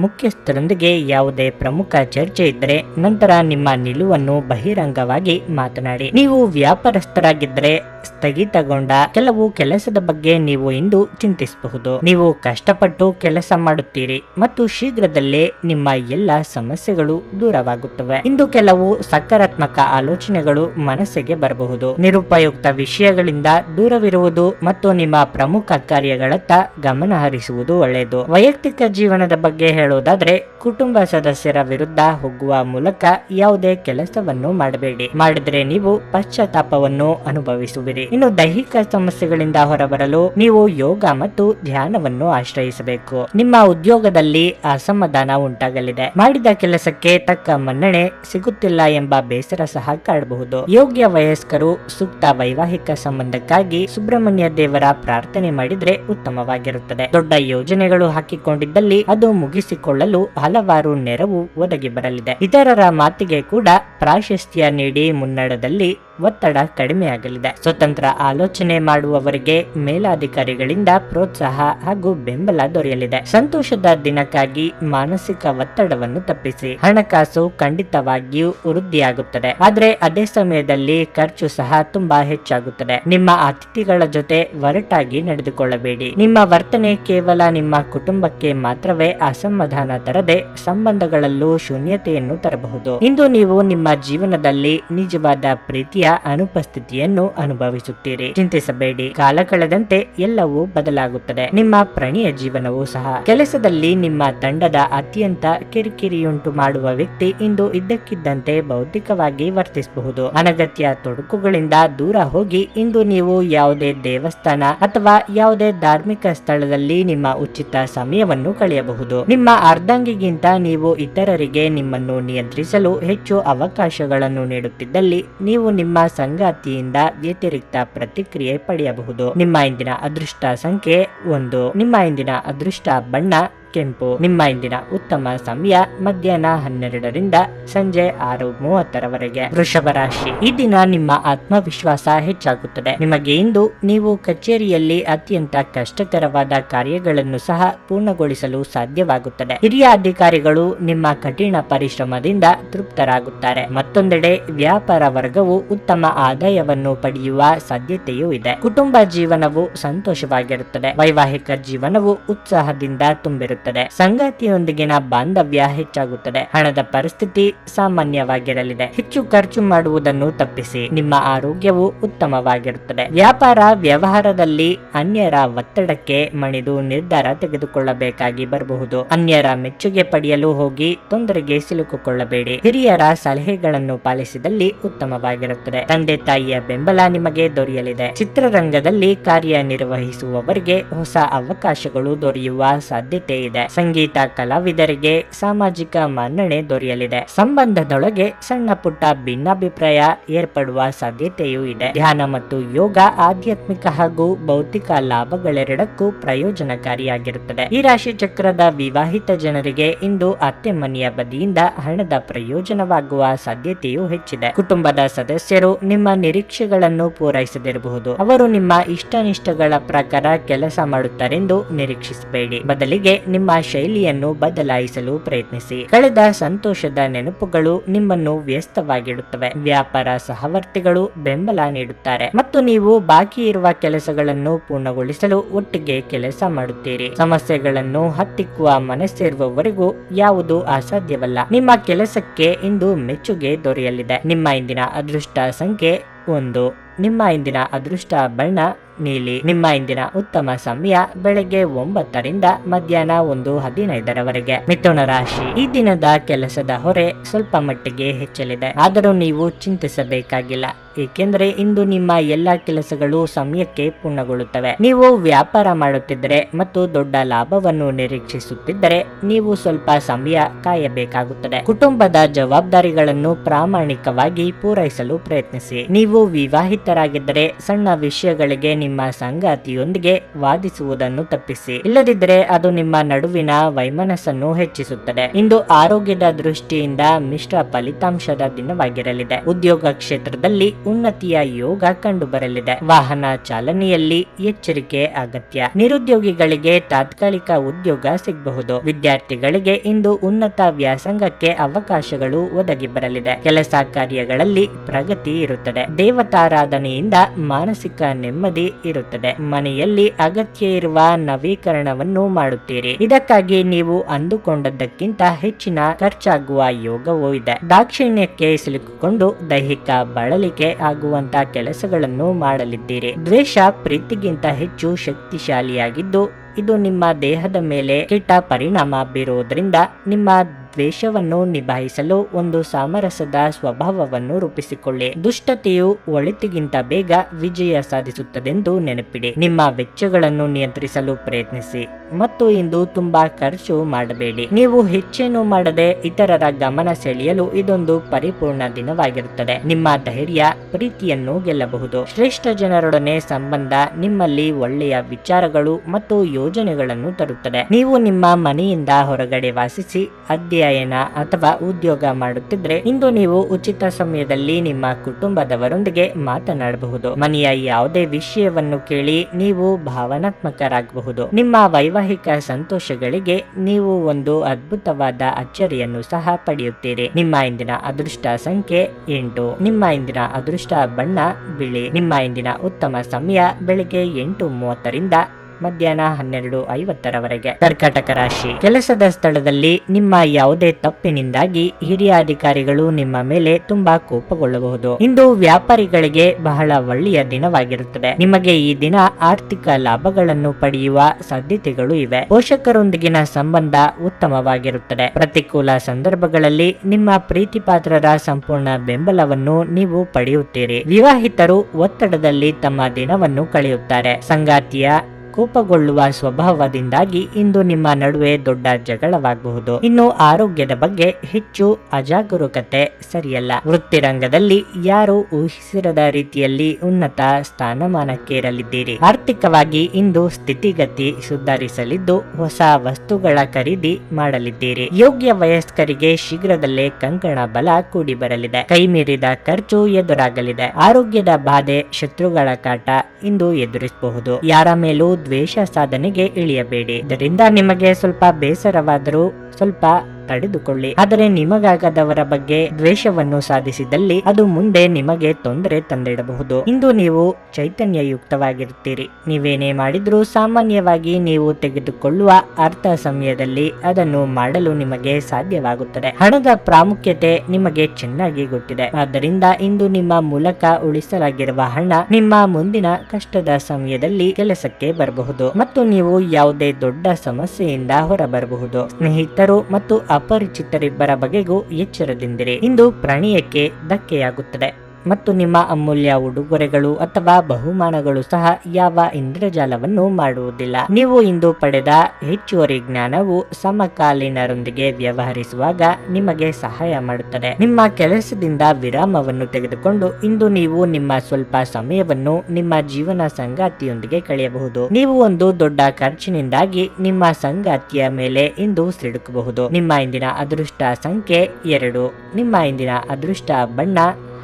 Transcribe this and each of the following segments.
ಮುಖ್ಯಸ್ಥರೊಂದಿಗೆ ಯಾವುದೇ ಪ್ರಮುಖ ಚರ್ಚೆ ಇದ್ದರೆ ನಂತರ ನಿಮ್ಮ ನಿಲುವನ್ನು ಬಹಿರಂಗವಾಗಿ ಮಾತನಾಡಿ. ನೀವು ವ್ಯಾಪಾರಸ್ಥರಾಗಿದ್ರೆ ಸ್ಥಗಿತಗೊಂಡ ಕೆಲವು ಕೆಲಸದ ಬಗ್ಗೆ ನೀವು ಇಂದು ಚಿಂತಿಸಬಹುದು. ನೀವು ಕಷ್ಟಪಟ್ಟು ಕೆಲಸ ಮಾಡುತ್ತೀರಿ ಮತ್ತು ಶೀಘ್ರದಲ್ಲೇ ನಿಮ್ಮ ಎಲ್ಲ ಸಮಸ್ಯೆಗಳು ದೂರವಾಗುತ್ತವೆ. ಇಂದು ಕೆಲವು ಸಕಾರಾತ್ಮಕ ಆಲೋಚನೆಗಳು ಮನಸ್ಸಿಗೆ ಬರಬಹುದು. ನಿರುಪಯುಕ್ತ ವಿಷಯಗಳಿಂದ ದೂರವಿರುವುದು ಮತ್ತು ನಿಮ್ಮ ಪ್ರಮುಖ ಕಾರ್ಯಗಳತ್ತ ಗಮನ ಹರಿಸುವುದು ಒಳ್ಳೆಯದು. ವೈಯಕ್ತಿಕ ಜೀವನದ ಬಗ್ಗೆ ಹೇಳುವುದಾದ್ರೆ ಕುಟುಂಬ ಸದಸ್ಯರ ವಿರುದ್ಧ ಹೋಗುವ ಮೂಲಕ ಯಾವುದೇ ಕೆಲಸವನ್ನು ಮಾಡಬೇಡಿ. ಮಾಡಿದ್ರೆ ನೀವು ಪಶ್ಚಾತ್ತಾಪವನ್ನು ಅನುಭವಿಸುವಿರಿ. ಇನ್ನು ದೈಹಿಕ ಸಮಸ್ಯೆಗಳಿಂದ ಹೊರಬರಲು ನೀವು ಯೋಗ ಮತ್ತು ಧ್ಯಾನವನ್ನು ಆಶ್ರಯಿಸಬೇಕು. ನಿಮ್ಮ ಉದ್ಯೋಗದಲ್ಲಿ ಅಸಮಾಧಾನ ಉಂಟಾಗಲಿದೆ. ಮಾಡಿದ ಕೆಲಸಕ್ಕೆ ತಕ್ಕ ಮನ್ನಣೆ ಸಿಗುತ್ತಿಲ್ಲ ಎಂಬ ಬೇಸರ ಸಹ ಕಾಡಬಹುದು. ಯೋಗ್ಯ ವಯಸ್ಕರು ಸೂಕ್ತ ವೈವಾಹಿಕ ಸಂಬಂಧಕ್ಕಾಗಿ ಸುಬ್ರಹ್ಮಣ್ಯ ದೇವರ ಪ್ರಾರ್ಥನೆ ಮಾಡಿದ್ರೆ ಉತ್ತಮವಾಗಿರುತ್ತದೆ. ದೊಡ್ಡ ಯೋಜನೆಗಳು ಹಾಕಿಕೊಂಡಿದ್ದಲ್ಲಿ ಅದು ಮುಗಿಸಿಕೊಳ್ಳಲು ಹಲವಾರು ನೆರವು ಒದಗಿ ಬರಲಿದೆ. ಇತರರ ಮಾತಿಗೆ ಕೂಡ ಪ್ರಾಶಸ್ತ್ಯ ನೀಡಿ ಮುನ್ನಡದಲ್ಲಿ ಒತ್ತಡ ಕಡಿಮೆಯಾಗಲಿದೆ. ಸ್ವತಂತ್ರ ಆಲೋಚನೆ ಮಾಡುವವರಿಗೆ ಮೇಲಾಧಿಕಾರಿಗಳಿಂದ ಪ್ರೋತ್ಸಾಹ ಹಾಗೂ ಬೆಂಬಲ ದೊರೆಯಲಿದೆ. ಸಂತೋಷದ ದಿನಕ್ಕಾಗಿ ಮಾನಸಿಕ ಒತ್ತಡವನ್ನು ತಪ್ಪಿಸಿ. ಹಣಕಾಸು ಖಂಡಿತವಾಗಿಯೂ ವೃದ್ಧಿಯಾಗುತ್ತದೆ. ಆದ್ರೆ ಅದೇ ಸಮಯದಲ್ಲಿ ಖರ್ಚು ಸಹ ತುಂಬಾ ಹೆಚ್ಚಾಗುತ್ತದೆ. ನಿಮ್ಮ ಅತಿಥಿಗಳ ಜೊತೆ ಒರಟಾಗಿ ನಡೆದುಕೊಳ್ಳಬೇಡಿ. ನಿಮ್ಮ ವರ್ತನೆ ಕೇವಲ ನಿಮ್ಮ ಕುಟುಂಬಕ್ಕೆ ಮಾತ್ರವೇ ಅಸಮಾಧಾನ ತರದೆ ಸಂಬಂಧಗಳಲ್ಲೂ ಶೂನ್ಯತೆಯನ್ನು ತರಬಹುದು. ಇಂದು ನೀವು ನಿಮ್ಮ ಜೀವನದಲ್ಲಿ ನಿಜವಾದ ಪ್ರೀತಿಯ ಅನುಪಸ್ಥಿತಿಯನ್ನು ಅನುಭವಿಸುತ್ತೀರಿ. ಚಿಂತಿಸಬೇಡಿ. ಕಾಲ ಕಳೆದಂತೆ ಎಲ್ಲವೂ ಬದಲಾಗುತ್ತದೆ. ನಿಮ್ಮ ಪ್ರಣಿಯ ಜೀವನವೂ ಸಹ. ಕೆಲಸದಲ್ಲಿ ನಿಮ್ಮ ತಂಡದ ಅತ್ಯಂತ ಕಿರಿಕಿರಿಯುಂಟು ಮಾಡುವ ವ್ಯಕ್ತಿ ಇಂದು ಇದ್ದಕ್ಕಿದ್ದಂತೆ ಬೌದ್ಧಿಕವಾಗಿ ವರ್ತಿಸಬಹುದು. ಅನಗತ್ಯ ತೊಡಕುಗಳಿಂದ ದೂರ ಹೋಗಿ ಇಂದು ನೀವು ಯಾವುದೇ ದೇವಸ್ಥಾನ ಅಥವಾ ಯಾವುದೇ ಧಾರ್ಮಿಕ ಸ್ಥಳದಲ್ಲಿ ನಿಮ್ಮ ಉಚಿತ ಸಮಯವನ್ನು ಕಳೆಯಬಹುದು. ನಿಮ್ಮ ಅರ್ಧಂಗಿಗಿಂತ ನೀವು ಇತರರಿಗೆ ನಿಮ್ಮನ್ನು ನಿಯಂತ್ರಿಸಲು ಹೆಚ್ಚು ಅವಕಾಶಗಳನ್ನು ನೀಡುತ್ತಿದ್ದಲ್ಲಿ ನೀವು ನಿಮ್ಮ ಸಂಗಾತಿಯಿಂದ ವ್ಯತಿರಿಕ್ತ ಪ್ರತಿಕ್ರಿಯೆ ಪಡೆಯಬಹುದು. ನಿಮ್ಮ ಇಂದಿನ ಅದೃಷ್ಟ ಸಂಖ್ಯೆ ಒಂದು. ನಿಮ್ಮ ಇಂದಿನ ಅದೃಷ್ಟ ಬಣ್ಣ ಕೆಂಪು. ನಿಮ್ಮ ಇಂದಿನ ಉತ್ತಮ ಸಮಯ ಮಧ್ಯಾಹ್ನ ಹನ್ನೆರಡರಿಂದ ಸಂಜೆ ಆರು ಮೂವತ್ತರವರೆಗೆ. ವೃಷಭ ರಾಶಿ. ಈ ದಿನ ನಿಮ್ಮ ಆತ್ಮವಿಶ್ವಾಸ ಹೆಚ್ಚಾಗುತ್ತದೆ. ನಿಮಗೆ ಇಂದು ನೀವು ಕಚೇರಿಯಲ್ಲಿ ಅತ್ಯಂತ ಕಷ್ಟಕರವಾದ ಕಾರ್ಯಗಳನ್ನು ಸಹ ಪೂರ್ಣಗೊಳಿಸಲು ಸಾಧ್ಯವಾಗುತ್ತದೆ. ಹಿರಿಯ ಅಧಿಕಾರಿಗಳು ನಿಮ್ಮ ಕಠಿಣ ಪರಿಶ್ರಮದಿಂದ ತೃಪ್ತರಾಗುತ್ತಾರೆ. ಮತ್ತೊಂದೆಡೆ ವ್ಯಾಪಾರ ವರ್ಗವು ಉತ್ತಮ ಆದಾಯವನ್ನು ಪಡೆಯುವ ಸಾಧ್ಯತೆಯೂ ಇದೆ. ಕುಟುಂಬ ಜೀವನವು ಸಂತೋಷವಾಗಿರುತ್ತದೆ. ವೈವಾಹಿಕ ಜೀವನವು ಉತ್ಸಾಹದಿಂದ ತುಂಬಿರುತ್ತದೆ. ಸಂಗಾತಿಯೊಂದಿಗಿನ ಬಾಂಧವ್ಯ ಹೆಚ್ಚಾಗುತ್ತದೆ. ಹಣದ ಪರಿಸ್ಥಿತಿ ಸಾಮಾನ್ಯವಾಗಿರಲಿದೆ. ಹೆಚ್ಚು ಖರ್ಚು ಮಾಡುವುದನ್ನು ತಪ್ಪಿಸಿ. ನಿಮ್ಮ ಆರೋಗ್ಯವು ಉತ್ತಮವಾಗಿರುತ್ತದೆ. ವ್ಯಾಪಾರ ವ್ಯವಹಾರದಲ್ಲಿ ಅನ್ಯರ ಒತ್ತಡಕ್ಕೆ ಮಣಿದು ನಿರ್ಧಾರ ತೆಗೆದುಕೊಳ್ಳಬೇಕಾಗಿ ಬರಬಹುದು. ಅನ್ಯರ ಮೆಚ್ಚುಗೆ ಪಡೆಯಲು ಹೋಗಿ ತೊಂದರೆಗೆ ಸಿಲುಕಿಕೊಳ್ಳಬೇಡಿ. ಹಿರಿಯರ ಸಲಹೆಗಳನ್ನು ಪಾಲಿಸಿದಲ್ಲಿ ಉತ್ತಮವಾಗಿರುತ್ತದೆ. ತಂದೆ ತಾಯಿಯ ಬೆಂಬಲ ನಿಮಗೆ ದೊರೆಯಲಿದೆ. ಚಿತ್ರರಂಗದಲ್ಲಿ ಕಾರ್ಯನಿರ್ವಹಿಸುವವರಿಗೆ ಹೊಸ ಅವಕಾಶಗಳು ದೊರೆಯುವ ಸಾಧ್ಯತೆ ಇದೆ ಸಂಗೀತ, ಕಲಾವಿದರಿಗೆ ಸಾಮಾಜಿಕ ಮನ್ನಣೆ ದೊರೆಯಲಿದೆ. ಸಂಬಂಧದೊಳಗೆ ಸಣ್ಣ ಪುಟ್ಟ ಭಿನ್ನಾಭಿಪ್ರಾಯ ಏರ್ಪಡುವ ಸಾಧ್ಯತೆಯೂ ಇದೆ. ಧ್ಯಾನ ಮತ್ತು ಯೋಗ ಆಧ್ಯಾತ್ಮಿಕ ಹಾಗೂ ಭೌತಿಕ ಲಾಭಗಳೆರಡಕ್ಕೂ ಪ್ರಯೋಜನಕಾರಿಯಾಗಿರುತ್ತದೆ. ಈ ರಾಶಿ ಚಕ್ರದ ವಿವಾಹಿತ ಜನರಿಗೆ ಇಂದು ಅತ್ತೆ ಮನೆಯ ಬದಿಯಿಂದ ಹಣದ ಪ್ರಯೋಜನವಾಗುವ ಸಾಧ್ಯತೆಯೂ ಹೆಚ್ಚಿದೆ. ಕುಟುಂಬದ ಸದಸ್ಯರು ನಿಮ್ಮ ನಿರೀಕ್ಷೆಗಳನ್ನು ಪೂರೈಸದಿರಬಹುದು. ಅವರು ನಿಮ್ಮ ಇಷ್ಟನಿಷ್ಟಗಳ ಪ್ರಕಾರ ಕೆಲಸ ಮಾಡುತ್ತಾರೆಂದು ನಿರೀಕ್ಷಿಸಬೇಡಿ. ಬದಲಿಗೆ ಶೈಲಿಯನ್ನು ಬದಲಾಯಿಸಲು ಪ್ರಯತ್ನಿಸಿ. ಕಳೆದ ಸಂತೋಷದ ನೆನಪುಗಳು ನಿಮ್ಮನ್ನು ವ್ಯಸ್ತವಾಗಿಡುತ್ತವೆ. ವ್ಯಾಪಾರ ಸಹವರ್ತಿಗಳು ಬೆಂಬಲ ನೀಡುತ್ತಾರೆ. ಮತ್ತು ನೀವು ಬಾಕಿ ಇರುವ ಕೆಲಸಗಳನ್ನು ಪೂರ್ಣಗೊಳಿಸಲು ಒಟ್ಟಿಗೆ ಕೆಲಸ ಮಾಡುತ್ತೀರಿ. ಸಮಸ್ಯೆಗಳನ್ನು ಹತ್ತಿಕ್ಕುವ ಮನಸ್ಸಿರುವವರೆಗೂ ಯಾವುದು ಅಸಾಧ್ಯವಲ್ಲ. ನಿಮ್ಮ ಕೆಲಸಕ್ಕೆ ಇಂದು ಮೆಚ್ಚುಗೆ ದೊರೆಯಲಿದೆ. ನಿಮ್ಮ ಇಂದಿನ ಅದೃಷ್ಟ ಸಂಖ್ಯೆ ಒಂದು. ನಿಮ್ಮ ಇಂದಿನ ಅದೃಷ್ಟ ಬಣ್ಣ, ನೀಲಿ. ನಿಮ್ಮ ಇಂದಿನ ಉತ್ತಮ ಸಮಯ ಬೆಳಗ್ಗೆ ಒಂಬತ್ತರಿಂದ ಮಧ್ಯಾಹ್ನ ಒಂದು ಹದಿನೈದರವರೆಗೆ. ಮಿಥುನ ರಾಶಿ. ಈ ದಿನದ ಕೆಲಸದ ಹೊರೆ ಸ್ವಲ್ಪ ಮಟ್ಟಿಗೆ ಹೆಚ್ಚಲಿದೆ. ಆದರೂ ನೀವು ಚಿಂತಿಸಬೇಕಾಗಿಲ್ಲ. ಏಕೆಂದರೆ ಇಂದು ನಿಮ್ಮ ಎಲ್ಲಾ ಕೆಲಸಗಳು ಸಮಯಕ್ಕೆ ಪೂರ್ಣಗೊಳ್ಳುತ್ತವೆ. ನೀವು ವ್ಯಾಪಾರ ಮಾಡುತ್ತಿದ್ದರೆ ಮತ್ತು ದೊಡ್ಡ ಲಾಭವನ್ನು ನಿರೀಕ್ಷಿಸುತ್ತಿದ್ದರೆ ನೀವು ಸ್ವಲ್ಪ ಸಮಯ ಕಾಯಬೇಕಾಗುತ್ತದೆ. ಕುಟುಂಬದ ಜವಾಬ್ದಾರಿಗಳನ್ನು ಪ್ರಾಮಾಣಿಕವಾಗಿ ಪೂರೈಸಲು ಪ್ರಯತ್ನಿಸಿ. ನೀವು ವಿವಾಹಿತರಾಗಿದ್ದರೆ ಸಣ್ಣ ವಿಷಯಗಳಿಗೆ ನಿಮ್ಮ ಸಂಗಾತಿಯೊಂದಿಗೆ ವಾದಿಸುವುದನ್ನು ತಪ್ಪಿಸಿ. ಇಲ್ಲದಿದ್ದರೆ ಅದು ನಿಮ್ಮ ನಡುವಿನ ವೈಮನಸ್ಸನ್ನು ಹೆಚ್ಚಿಸುತ್ತದೆ. ಇಂದು ಆರೋಗ್ಯದ ದೃಷ್ಟಿಯಿಂದ ಮಿಶ್ರ ಫಲಿತಾಂಶದ ದಿನವಾಗಿರಲಿದೆ. ಉದ್ಯೋಗ ಕ್ಷೇತ್ರದಲ್ಲಿ ಉನ್ನತಿಯ ಯೋಗ ಕಂಡುಬರಲಿದೆ ವಾಹನ ಚಾಲನೆಯಲ್ಲಿ ಎಚ್ಚರಿಕೆ ಅಗತ್ಯ. ನಿರುದ್ಯೋಗಿಗಳಿಗೆ ತಾತ್ಕಾಲಿಕ ಉದ್ಯೋಗ ಸಿಗಬಹುದು. ವಿದ್ಯಾರ್ಥಿಗಳಿಗೆ ಇಂದು ಉನ್ನತ ವ್ಯಾಸಂಗಕ್ಕೆ ಅವಕಾಶಗಳು ಒದಗಿ ಬರಲಿದೆ. ಕೆಲಸ ಕಾರ್ಯಗಳಲ್ಲಿ ಪ್ರಗತಿ ಇರುತ್ತದೆ. ದೇವತಾರಾಧನೆಯಿಂದ ಮಾನಸಿಕ ನೆಮ್ಮದಿ ಇರುತ್ತದೆ. ಮನೆಯಲ್ಲಿ ಅಗತ್ಯ ಇರುವ ನವೀಕರಣವನ್ನು ಮಾಡುತ್ತೀರಿ. ಇದಕ್ಕಾಗಿ ನೀವು ಅಂದುಕೊಂಡದ್ದಕ್ಕಿಂತ ಹೆಚ್ಚಿನ ಖರ್ಚಾಗುವ ಯೋಗವೂ ಇದೆ. ದಾಕ್ಷಿಣ್ಯಕ್ಕೆ ಸಿಲುಕಿಕೊಂಡು ದೈಹಿಕ ಬಳಲಿಕೆ ಆಗುವಂತ ಕೆಲಸಗಳನ್ನು ಮಾಡಲಿದ್ದೀರಿ. ದ್ವೇಷ ಪ್ರೀತಿಗಿಂತ ಹೆಚ್ಚು ಶಕ್ತಿಶಾಲಿಯಾಗಿದ್ದು, ಇದು ನಿಮ್ಮ ದೇಹದ ಮೇಲೆ ಕೆಟ್ಟ ಪರಿಣಾಮ ಬೀರುವುದರಿಂದ ನಿಮ್ಮ ದ್ವೇಷವನ್ನು ನಿಭಾಯಿಸಲು ಒಂದು ಸಾಮರಸದ ಸ್ವಭಾವವನ್ನು ರೂಪಿಸಿಕೊಳ್ಳಿ. ದುಷ್ಟತೆಯು ಒಳಿತಿಗಿಂತ ಬೇಗ ವಿಜಯ ಸಾಧಿಸುತ್ತದೆಂದು ನೆನಪಿಡಿ. ನಿಮ್ಮ ವೆಚ್ಚಗಳನ್ನು ನಿಯಂತ್ರಿಸಲು ಪ್ರಯತ್ನಿಸಿ ಮತ್ತು ಇಂದು ತುಂಬಾ ಖರ್ಚು ಮಾಡಬೇಡಿ. ನೀವು ಹೆಚ್ಚೇನು ಮಾಡದೆ ಇತರರ ಗಮನ ಸೆಳೆಯಲು ಇದೊಂದು ಪರಿಪೂರ್ಣ ದಿನವಾಗಿರುತ್ತದೆ. ನಿಮ್ಮ ಧೈರ್ಯ, ಪ್ರೀತಿಯನ್ನು ಗೆಲ್ಲಬಹುದು. ಶ್ರೇಷ್ಠ ಜನರೊಡನೆ ಸಂಬಂಧ ನಿಮ್ಮಲ್ಲಿ ಒಳ್ಳೆಯ ವಿಚಾರಗಳು ಮತ್ತು ಯೋಜನೆಗಳನ್ನು ತರುತ್ತದೆ. ನೀವು ನಿಮ್ಮ ಮನೆಯಿಂದ ಹೊರಗಡೆ ವಾಸಿಸಿ, ಅಧ್ಯಯನ ಅಥವಾ ಉದ್ಯೋಗ ಮಾಡುತ್ತಿದ್ರೆ ಇಂದು ನೀವು ಉಚಿತ ಸಮಯದಲ್ಲಿ ನಿಮ್ಮ ಕುಟುಂಬದವರೊಂದಿಗೆ ಮಾತನಾಡಬಹುದು. ಮನೆಯ ಯಾವುದೇ ವಿಷಯವನ್ನು ಕೇಳಿ ನೀವು ಭಾವನಾತ್ಮಕರಾಗಬಹುದು. ನಿಮ್ಮ ವೈವಾಹಿಕ ಸಂತೋಷಗಳಿಗೆ ನೀವು ಒಂದು ಅದ್ಭುತವಾದ ಅಚ್ಚರಿಯನ್ನು ಸಹ ಪಡೆಯುತ್ತೀರಿ. ನಿಮ್ಮ ಇಂದಿನ ಅದೃಷ್ಟ ಸಂಖ್ಯೆ ಎಂಟು. ನಿಮ್ಮ ಇಂದಿನ ಅದೃಷ್ಟ ಬಣ್ಣ ಬಿಳಿ. ನಿಮ್ಮ ಇಂದಿನ ಉತ್ತಮ ಸಮಯ ಬೆಳಿಗ್ಗೆ ಎಂಟು ಮೂವತ್ತರಿಂದ ಮಧ್ಯಾಹ್ನ ಹನ್ನೆರಡು ಐವತ್ತರವರೆಗೆ. ಕರ್ಕಾಟಕ ರಾಶಿ. ಕೆಲಸದ ಸ್ಥಳದಲ್ಲಿ ನಿಮ್ಮ ಯಾವುದೇ ತಪ್ಪಿನಿಂದಾಗಿ ಹಿರಿಯ ಅಧಿಕಾರಿಗಳು ನಿಮ್ಮ ಮೇಲೆ ತುಂಬಾ ಕೋಪಗೊಳ್ಳಬಹುದು. ಇಂದು ವ್ಯಾಪಾರಿಗಳಿಗೆ ಬಹಳ ಒಳ್ಳೆಯ ದಿನವಾಗಿರುತ್ತದೆ. ನಿಮಗೆ ಈ ದಿನ ಆರ್ಥಿಕ ಲಾಭಗಳನ್ನು ಪಡೆಯುವ ಸಾಧ್ಯತೆಗಳು ಇವೆ. ಪೋಷಕರೊಂದಿಗಿನ ಸಂಬಂಧ ಉತ್ತಮವಾಗಿರುತ್ತದೆ. ಪ್ರತಿಕೂಲ ಸಂದರ್ಭಗಳಲ್ಲಿ ನಿಮ್ಮ ಪ್ರೀತಿಪಾತ್ರರ ಸಂಪೂರ್ಣ ಬೆಂಬಲವನ್ನು ನೀವು ಪಡೆಯುತ್ತೀರಿ. ವಿವಾಹಿತರು ಒತ್ತಡದಲ್ಲಿ ತಮ್ಮ ದಿನವನ್ನು ಕಳೆಯುತ್ತಾರೆ. ಸಂಗಾತಿಯ ಕೋಪಗೊಳ್ಳುವ ಸ್ವಭಾವದಿಂದಾಗಿ ಇಂದು ನಿಮ್ಮ ನಡುವೆ ದೊಡ್ಡ ಜಗಳವಾಗಬಹುದು. ಇನ್ನು ಆರೋಗ್ಯದ ಬಗ್ಗೆ ಹೆಚ್ಚು ಅಜಾಗರೂಕತೆ ಸರಿಯಲ್ಲ. ವೃತ್ತಿರಂಗದಲ್ಲಿ ಯಾರು ಊಹಿಸಿರದ ರೀತಿಯಲ್ಲಿ ಉನ್ನತ ಸ್ಥಾನಮಾನಕ್ಕೇರಲಿದ್ದೀರಿ. ಆರ್ಥಿಕವಾಗಿ ಇಂದು ಸ್ಥಿತಿಗತಿ ಸುಧಾರಿಸಲಿದ್ದು ಹೊಸ ವಸ್ತುಗಳ ಖರೀದಿ ಮಾಡಲಿದ್ದೀರಿ. ಯೋಗ್ಯ ವಯಸ್ಕರಿಗೆ ಶೀಘ್ರದಲ್ಲೇ ಕಂಕಣ ಬಲ ಕೂಡಿ ಬರಲಿದೆ ಕೈ ಮೀರಿದ ಖರ್ಚು ಎದುರಾಗಲಿದೆ. ಆರೋಗ್ಯದ ಬಾಧೆ ಶತ್ರುಗಳ ಕಾಟ ಇಂದು ಎದುರಿಸಬಹುದು. ಯಾರ ಮೇಲೂ ದ್ವೇಷ ಸಾಧನೆಗೆ ಇಳಿಯಬೇಡಿ. ಇದರಿಂದ ನಿಮಗೆ ಸ್ವಲ್ಪ ಬೇಸರವಾದರೂ ಸ್ವಲ್ಪ ತಡೆದುಕೊಳ್ಳಿ. ಆದರೆ ನಿಮಗಾಗದವರ ಬಗ್ಗೆ ದ್ವೇಷವನ್ನು ಸಾಧಿಸಿದಲ್ಲಿ ಅದು ಮುಂದೆ ನಿಮಗೆ ತೊಂದರೆ ತಂದಿಡಬಹುದು. ಇಂದು ನೀವು ಚೈತನ್ಯಯುಕ್ತವಾಗಿರುತ್ತೀರಿ. ನೀವೇನೇ ಮಾಡಿದ್ರೂ ಸಾಮಾನ್ಯವಾಗಿ ನೀವು ತೆಗೆದುಕೊಳ್ಳುವ ಅರ್ಥ ಸಮಯದಲ್ಲಿ ಅದನ್ನು ಮಾಡಲು ನಿಮಗೆ ಸಾಧ್ಯವಾಗುತ್ತದೆ. ಹಣದ ಪ್ರಾಮುಖ್ಯತೆ ನಿಮಗೆ ಚೆನ್ನಾಗಿ ಗೊತ್ತಿದೆ. ಆದ್ದರಿಂದ ಇಂದು ನಿಮ್ಮ ಮೂಲಕ ಉಳಿಸಲಾಗಿರುವ ಹಣ ನಿಮ್ಮ ಮುಂದಿನ ಕಷ್ಟದ ಸಮಯದಲ್ಲಿ ಕೆಲಸಕ್ಕೆ ಬರಬಹುದು. ಮತ್ತು ನೀವು ಯಾವುದೇ ದೊಡ್ಡ ಸಮಸ್ಯೆಯಿಂದ ಹೊರಬರಬಹುದು. ಸ್ನೇಹಿತರು ಮತ್ತು ಅಪರಿಚಿತರಿಬ್ಬರ ಬಗೆಗೂ ಎಚ್ಚರದಿಂದಿರಿ. ಇಂದು ಪ್ರಣಯಕ್ಕೆ ಧಕ್ಕೆಯಾಗುತ್ತದೆ. ಮತ್ತು ನಿಮ್ಮ ಅಮೂಲ್ಯ ಉಡುಗೊರೆಗಳು ಅಥವಾ ಬಹುಮಾನಗಳು ಸಹ ಯಾವ ಇಂದ್ರಜಾಲವನ್ನು ಮಾಡುವುದಿಲ್ಲ. ನೀವು ಇಂದು ಪಡೆದ ಹೆಚ್ಚುವರಿ ಜ್ಞಾನವು ಸಮಕಾಲೀನರೊಂದಿಗೆ ವ್ಯವಹರಿಸುವಾಗ ನಿಮಗೆ ಸಹಾಯ ಮಾಡುತ್ತದೆ. ನಿಮ್ಮ ಕೆಲಸದಿಂದ ವಿರಾಮವನ್ನು ತೆಗೆದುಕೊಂಡು ಇಂದು ನೀವು ನಿಮ್ಮ ಸ್ವಲ್ಪ ಸಮಯವನ್ನು ನಿಮ್ಮ ಜೀವನ ಸಂಗಾತಿಯೊಂದಿಗೆ ಕಳೆಯಬಹುದು. ನೀವು ಒಂದು ದೊಡ್ಡ ಖರ್ಚಿನಿಂದಾಗಿ ನಿಮ್ಮ ಸಂಗಾತಿಯ ಮೇಲೆ ಇಂದು ಸಿಡುಕಬಹುದು. ನಿಮ್ಮ ಇಂದಿನ ಅದೃಷ್ಟ ಸಂಖ್ಯೆ ಎರಡು. ನಿಮ್ಮ ಇಂದಿನ ಅದೃಷ್ಟ ಬಣ್ಣ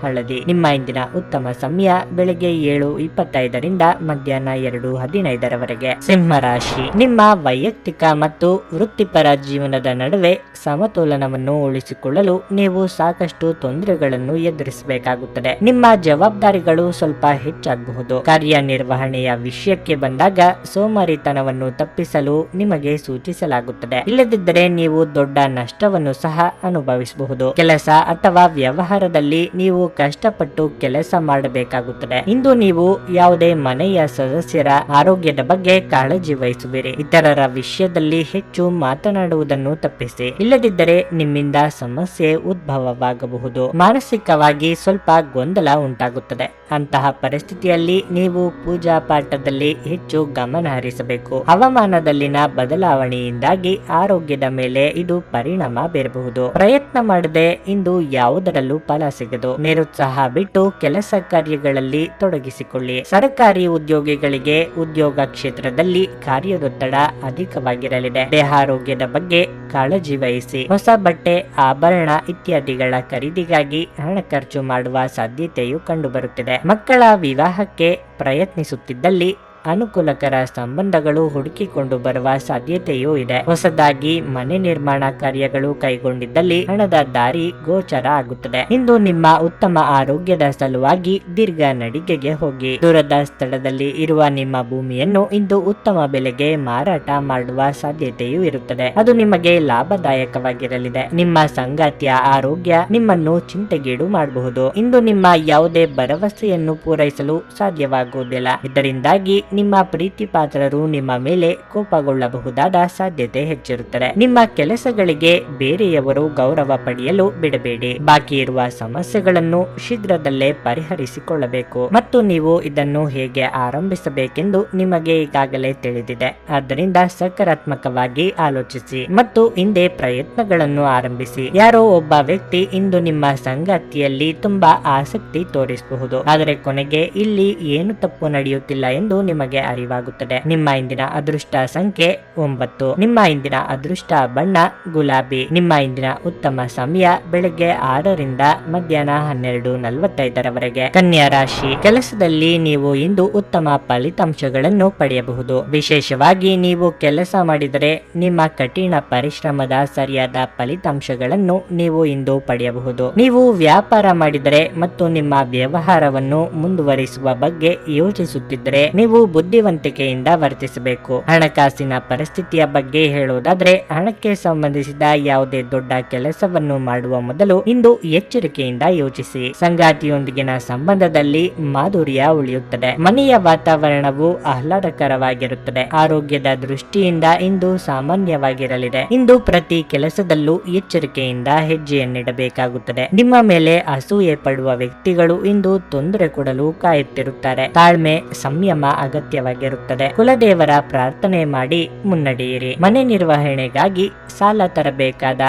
ಹಳದಿ. ನಿಮ್ಮ ಇಂದಿನ ಉತ್ತಮ ಸಮಯ ಬೆಳಗ್ಗೆ ಏಳು ಇಪ್ಪತ್ತೈದರಿಂದ ಮಧ್ಯಾಹ್ನ ಎರಡು ಹದಿನೈದರವರೆಗೆ. ಸಿಂಹ ರಾಶಿ. ನಿಮ್ಮ ವೈಯಕ್ತಿಕ ಮತ್ತು ವೃತ್ತಿಪರ ಜೀವನದ ನಡುವೆ ಸಮತೋಲನವನ್ನು ಉಳಿಸಿಕೊಳ್ಳಲು ನೀವು ಸಾಕಷ್ಟು ತೊಂದರೆಗಳನ್ನು ಎದುರಿಸಬೇಕಾಗುತ್ತದೆ. ನಿಮ್ಮ ಜವಾಬ್ದಾರಿಗಳು ಸ್ವಲ್ಪ ಹೆಚ್ಚಾಗಬಹುದು. ಕಾರ್ಯನಿರ್ವಹಣೆಯ ವಿಷಯಕ್ಕೆ ಬಂದಾಗ ಸೋಮಾರಿತನವನ್ನು ತಪ್ಪಿಸಲು ನಿಮಗೆ ಸೂಚಿಸಲಾಗುತ್ತದೆ. ಇಲ್ಲದಿದ್ದರೆ ನೀವು ದೊಡ್ಡ ನಷ್ಟವನ್ನು ಸಹ ಅನುಭವಿಸಬಹುದು. ಕೆಲಸ ಅಥವಾ ವ್ಯವಹಾರದಲ್ಲಿ ನೀವು ಕಷ್ಟಪಟ್ಟು ಕೆಲಸ ಮಾಡಬೇಕಾಗುತ್ತದೆ. ಇಂದು ನೀವು ಯಾವುದೇ ಮನೆಯ ಸದಸ್ಯರ ಆರೋಗ್ಯದ ಬಗ್ಗೆ ಕಾಳಜಿ ವಹಿಸುವಿರಿ. ಇತರರ ವಿಷಯದಲ್ಲಿ ಹೆಚ್ಚು ಮಾತನಾಡುವುದನ್ನು ತಪ್ಪಿಸಿ. ಇಲ್ಲದಿದ್ದರೆ ನಿಮ್ಮಿಂದ ಸಮಸ್ಯೆ ಉದ್ಭವವಾಗಬಹುದು. ಮಾನಸಿಕವಾಗಿ ಸ್ವಲ್ಪ ಗೊಂದಲ ಉಂಟಾಗುತ್ತದೆ. ಅಂತಹ ಪರಿಸ್ಥಿತಿಯಲ್ಲಿ ನೀವು ಪೂಜಾ ಪಾಠದಲ್ಲಿ ಹೆಚ್ಚು ಗಮನ ಹರಿಸಬೇಕು. ಹವಾಮಾನದಲ್ಲಿನ ಬದಲಾವಣೆಯಿಂದಾಗಿ ಆರೋಗ್ಯದ ಮೇಲೆ ಇದು ಪರಿಣಾಮ ಬೀರಬಹುದು. ಪ್ರಯತ್ನ ಮಾಡದೆ ಇಂದು ಯಾವುದರಲ್ಲೂ ಫಲ ಸಿಗದು. ನಿರುತ್ಸಾಹ ಬಿಟ್ಟು ಕೆಲಸ ಕಾರ್ಯಗಳಲ್ಲಿ ತೊಡಗಿಸಿಕೊಳ್ಳಿ. ಸರ್ಕಾರಿ ಉದ್ಯೋಗಿಗಳಿಗೆ ಉದ್ಯೋಗ ಕ್ಷೇತ್ರದಲ್ಲಿ ಕಾರ್ಯದೊತ್ತಡ ಅಧಿಕವಾಗಿರಲಿದೆ. ದೇಹಾರೋಗ್ಯದ ಬಗ್ಗೆ ಕಾಳಜಿ ವಹಿಸಿ. ಹೊಸ ಬಟ್ಟೆ, ಆಭರಣ ಇತ್ಯಾದಿಗಳ ಖರೀದಿಗಾಗಿ ಹಣ ಖರ್ಚು ಮಾಡುವ ಸಾಧ್ಯತೆಯು ಕಂಡುಬರುತ್ತಿದೆ. ಮಕ್ಕಳ ವಿವಾಹಕ್ಕೆ ಪ್ರಯತ್ನಿಸುತ್ತಿದ್ದಲ್ಲಿ ಅನುಕೂಲಕರ ಸಂಬಂಧಗಳು ಹುಡುಕಿಕೊಂಡು ಬರುವ ಸಾಧ್ಯತೆಯೂ ಇದೆ. ಹೊಸದಾಗಿ ಮನೆ ನಿರ್ಮಾಣ ಕಾರ್ಯಗಳು ಕೈಗೊಂಡಿದ್ದಲ್ಲಿ ಹಣದ ದಾರಿ ಗೋಚರ ಆಗುತ್ತದೆ. ಇಂದು ನಿಮ್ಮ ಉತ್ತಮ ಆರೋಗ್ಯದ ಸಲುವಾಗಿ ದೀರ್ಘ ನಡಿಗೆಗೆ ಹೋಗಿ. ದೂರದ ಸ್ಥಳದಲ್ಲಿ ಇರುವ ನಿಮ್ಮ ಭೂಮಿಯನ್ನು ಇಂದು ಉತ್ತಮ ಬೆಲೆಗೆ ಮಾರಾಟ ಮಾಡುವ ಸಾಧ್ಯತೆಯೂ ಇರುತ್ತದೆ. ಅದು ನಿಮಗೆ ಲಾಭದಾಯಕವಾಗಿರಲಿದೆ. ನಿಮ್ಮ ಸಂಗಾತಿಯ ಆರೋಗ್ಯ ನಿಮ್ಮನ್ನು ಚಿಂತೆಗೀಡು ಮಾಡಬಹುದು. ಇಂದು ನಿಮ್ಮ ಯಾವುದೇ ಭರವಸೆಯನ್ನು ಪೂರೈಸಲು ಸಾಧ್ಯವಾಗುವುದಿಲ್ಲ. ಇದರಿಂದಾಗಿ ನಿಮ್ಮ ಪ್ರೀತಿ ಪಾತ್ರರು ನಿಮ್ಮ ಮೇಲೆ ಕೋಪಗೊಳ್ಳಬಹುದಾದ ಸಾಧ್ಯತೆ ಹೆಚ್ಚಿರುತ್ತದೆ. ನಿಮ್ಮ ಕೆಲಸಗಳಿಗೆ ಬೇರೆಯವರು ಗೌರವ ಪಡೆಯಲು ಬಿಡಬೇಡಿ. ಬಾಕಿ ಇರುವ ಸಮಸ್ಯೆಗಳನ್ನು ಶೀಘ್ರದಲ್ಲೇ ಪರಿಹರಿಸಿಕೊಳ್ಳಬೇಕು. ಮತ್ತು ನೀವು ಇದನ್ನು ಹೇಗೆ ಆರಂಭಿಸಬೇಕೆಂದು ನಿಮಗೆ ಈಗಾಗಲೇ ತಿಳಿದಿದೆ. ಆದ್ದರಿಂದ ಸಕಾರಾತ್ಮಕವಾಗಿ ಆಲೋಚಿಸಿ ಮತ್ತು ಹಿಂದೆ ಪ್ರಯತ್ನಗಳನ್ನು ಆರಂಭಿಸಿ. ಯಾರೋ ಒಬ್ಬ ವ್ಯಕ್ತಿ ಇಂದು ನಿಮ್ಮ ಸಂಗಾತಿಯಲ್ಲಿ ತುಂಬಾ ಆಸಕ್ತಿ ತೋರಿಸಬಹುದು. ಆದರೆ ಕೊನೆಗೆ ಇಲ್ಲಿ ಏನು ತಪ್ಪು ನಡೆಯುತ್ತಿಲ್ಲ ಎಂದು ನಿಮಗೆ ಅರಿವಾಗುತ್ತದೆ. ನಿಮ್ಮ ಇಂದಿನ ಅದೃಷ್ಟ ಸಂಖ್ಯೆ ಒಂಬತ್ತು. ನಿಮ್ಮ ಇಂದಿನ ಅದೃಷ್ಟ ಬಣ್ಣ ಗುಲಾಬಿ. ನಿಮ್ಮ ಇಂದಿನ ಉತ್ತಮ ಸಮಯ ಬೆಳಗ್ಗೆ ಆರರಿಂದ ಮಧ್ಯಾಹ್ನ ಹನ್ನೆರಡು ನಲವತ್ತೈದರವರೆಗೆ. ಕನ್ಯಾ ರಾಶಿ. ಕೆಲಸದಲ್ಲಿ ನೀವು ಇಂದು ಉತ್ತಮ ಫಲಿತಾಂಶಗಳನ್ನು ಪಡೆಯಬಹುದು. ವಿಶೇಷವಾಗಿ ನೀವು ಕೆಲಸ ಮಾಡಿದರೆ ನಿಮ್ಮ ಕಠಿಣ ಪರಿಶ್ರಮದ ಸರಿಯಾದ ಫಲಿತಾಂಶಗಳನ್ನು ನೀವು ಇಂದು ಪಡೆಯಬಹುದು. ನೀವು ವ್ಯಾಪಾರ ಮಾಡಿದರೆ ಮತ್ತು ನಿಮ್ಮ ವ್ಯವಹಾರವನ್ನು ಮುಂದುವರಿಸುವ ಬಗ್ಗೆ ಯೋಚಿಸುತ್ತಿದ್ದರೆ ನೀವು ಬುದ್ಧಿವಂತಿಕೆಯಿಂದ ವರ್ತಿಸಬೇಕು. ಹಣಕಾಸಿನ ಪರಿಸ್ಥಿತಿಯ ಬಗ್ಗೆ ಹೇಳುವುದಾದ್ರೆ, ಹಣಕ್ಕೆ ಸಂಬಂಧಿಸಿದ ಯಾವುದೇ ದೊಡ್ಡ ಕೆಲಸವನ್ನು ಮಾಡುವ ಮೊದಲು ಇಂದು ಎಚ್ಚರಿಕೆಯಿಂದ ಯೋಚಿಸಿ. ಸಂಗಾತಿಯೊಂದಿಗಿನ ಸಂಬಂಧದಲ್ಲಿ ಮಾಧುರ್ಯ ಉಳಿಯುತ್ತದೆ. ಮನೆಯ ವಾತಾವರಣವು ಆಹ್ಲಾದಕರವಾಗಿರುತ್ತದೆ. ಆರೋಗ್ಯದ ದೃಷ್ಟಿಯಿಂದ ಇಂದು ಸಾಮಾನ್ಯವಾಗಿರಲಿದೆ. ಇಂದು ಪ್ರತಿ ಕೆಲಸದಲ್ಲೂ ಎಚ್ಚರಿಕೆಯಿಂದ ಹೆಜ್ಜೆಯನ್ನಿಡಬೇಕಾಗುತ್ತದೆ. ನಿಮ್ಮ ಮೇಲೆ ಅಸೂಯೆ ಪಡುವ ವ್ಯಕ್ತಿಗಳು ಇಂದು ತೊಂದರೆ ಕೊಡಲು ಕಾಯುತ್ತಿರುತ್ತಾರೆ. ತಾಳ್ಮೆ, ಸಂಯಮ ಅಗತ್ಯವಾಗಿರುತ್ತದೆ ಕುಲದೇವರ ಪ್ರಾರ್ಥನೆ ಮಾಡಿ ಮುನ್ನಡೆಯಿರಿ. ಮನೆ ನಿರ್ವಹಣೆಗಾಗಿ ಸಾಲ ತರಬೇಕಾದ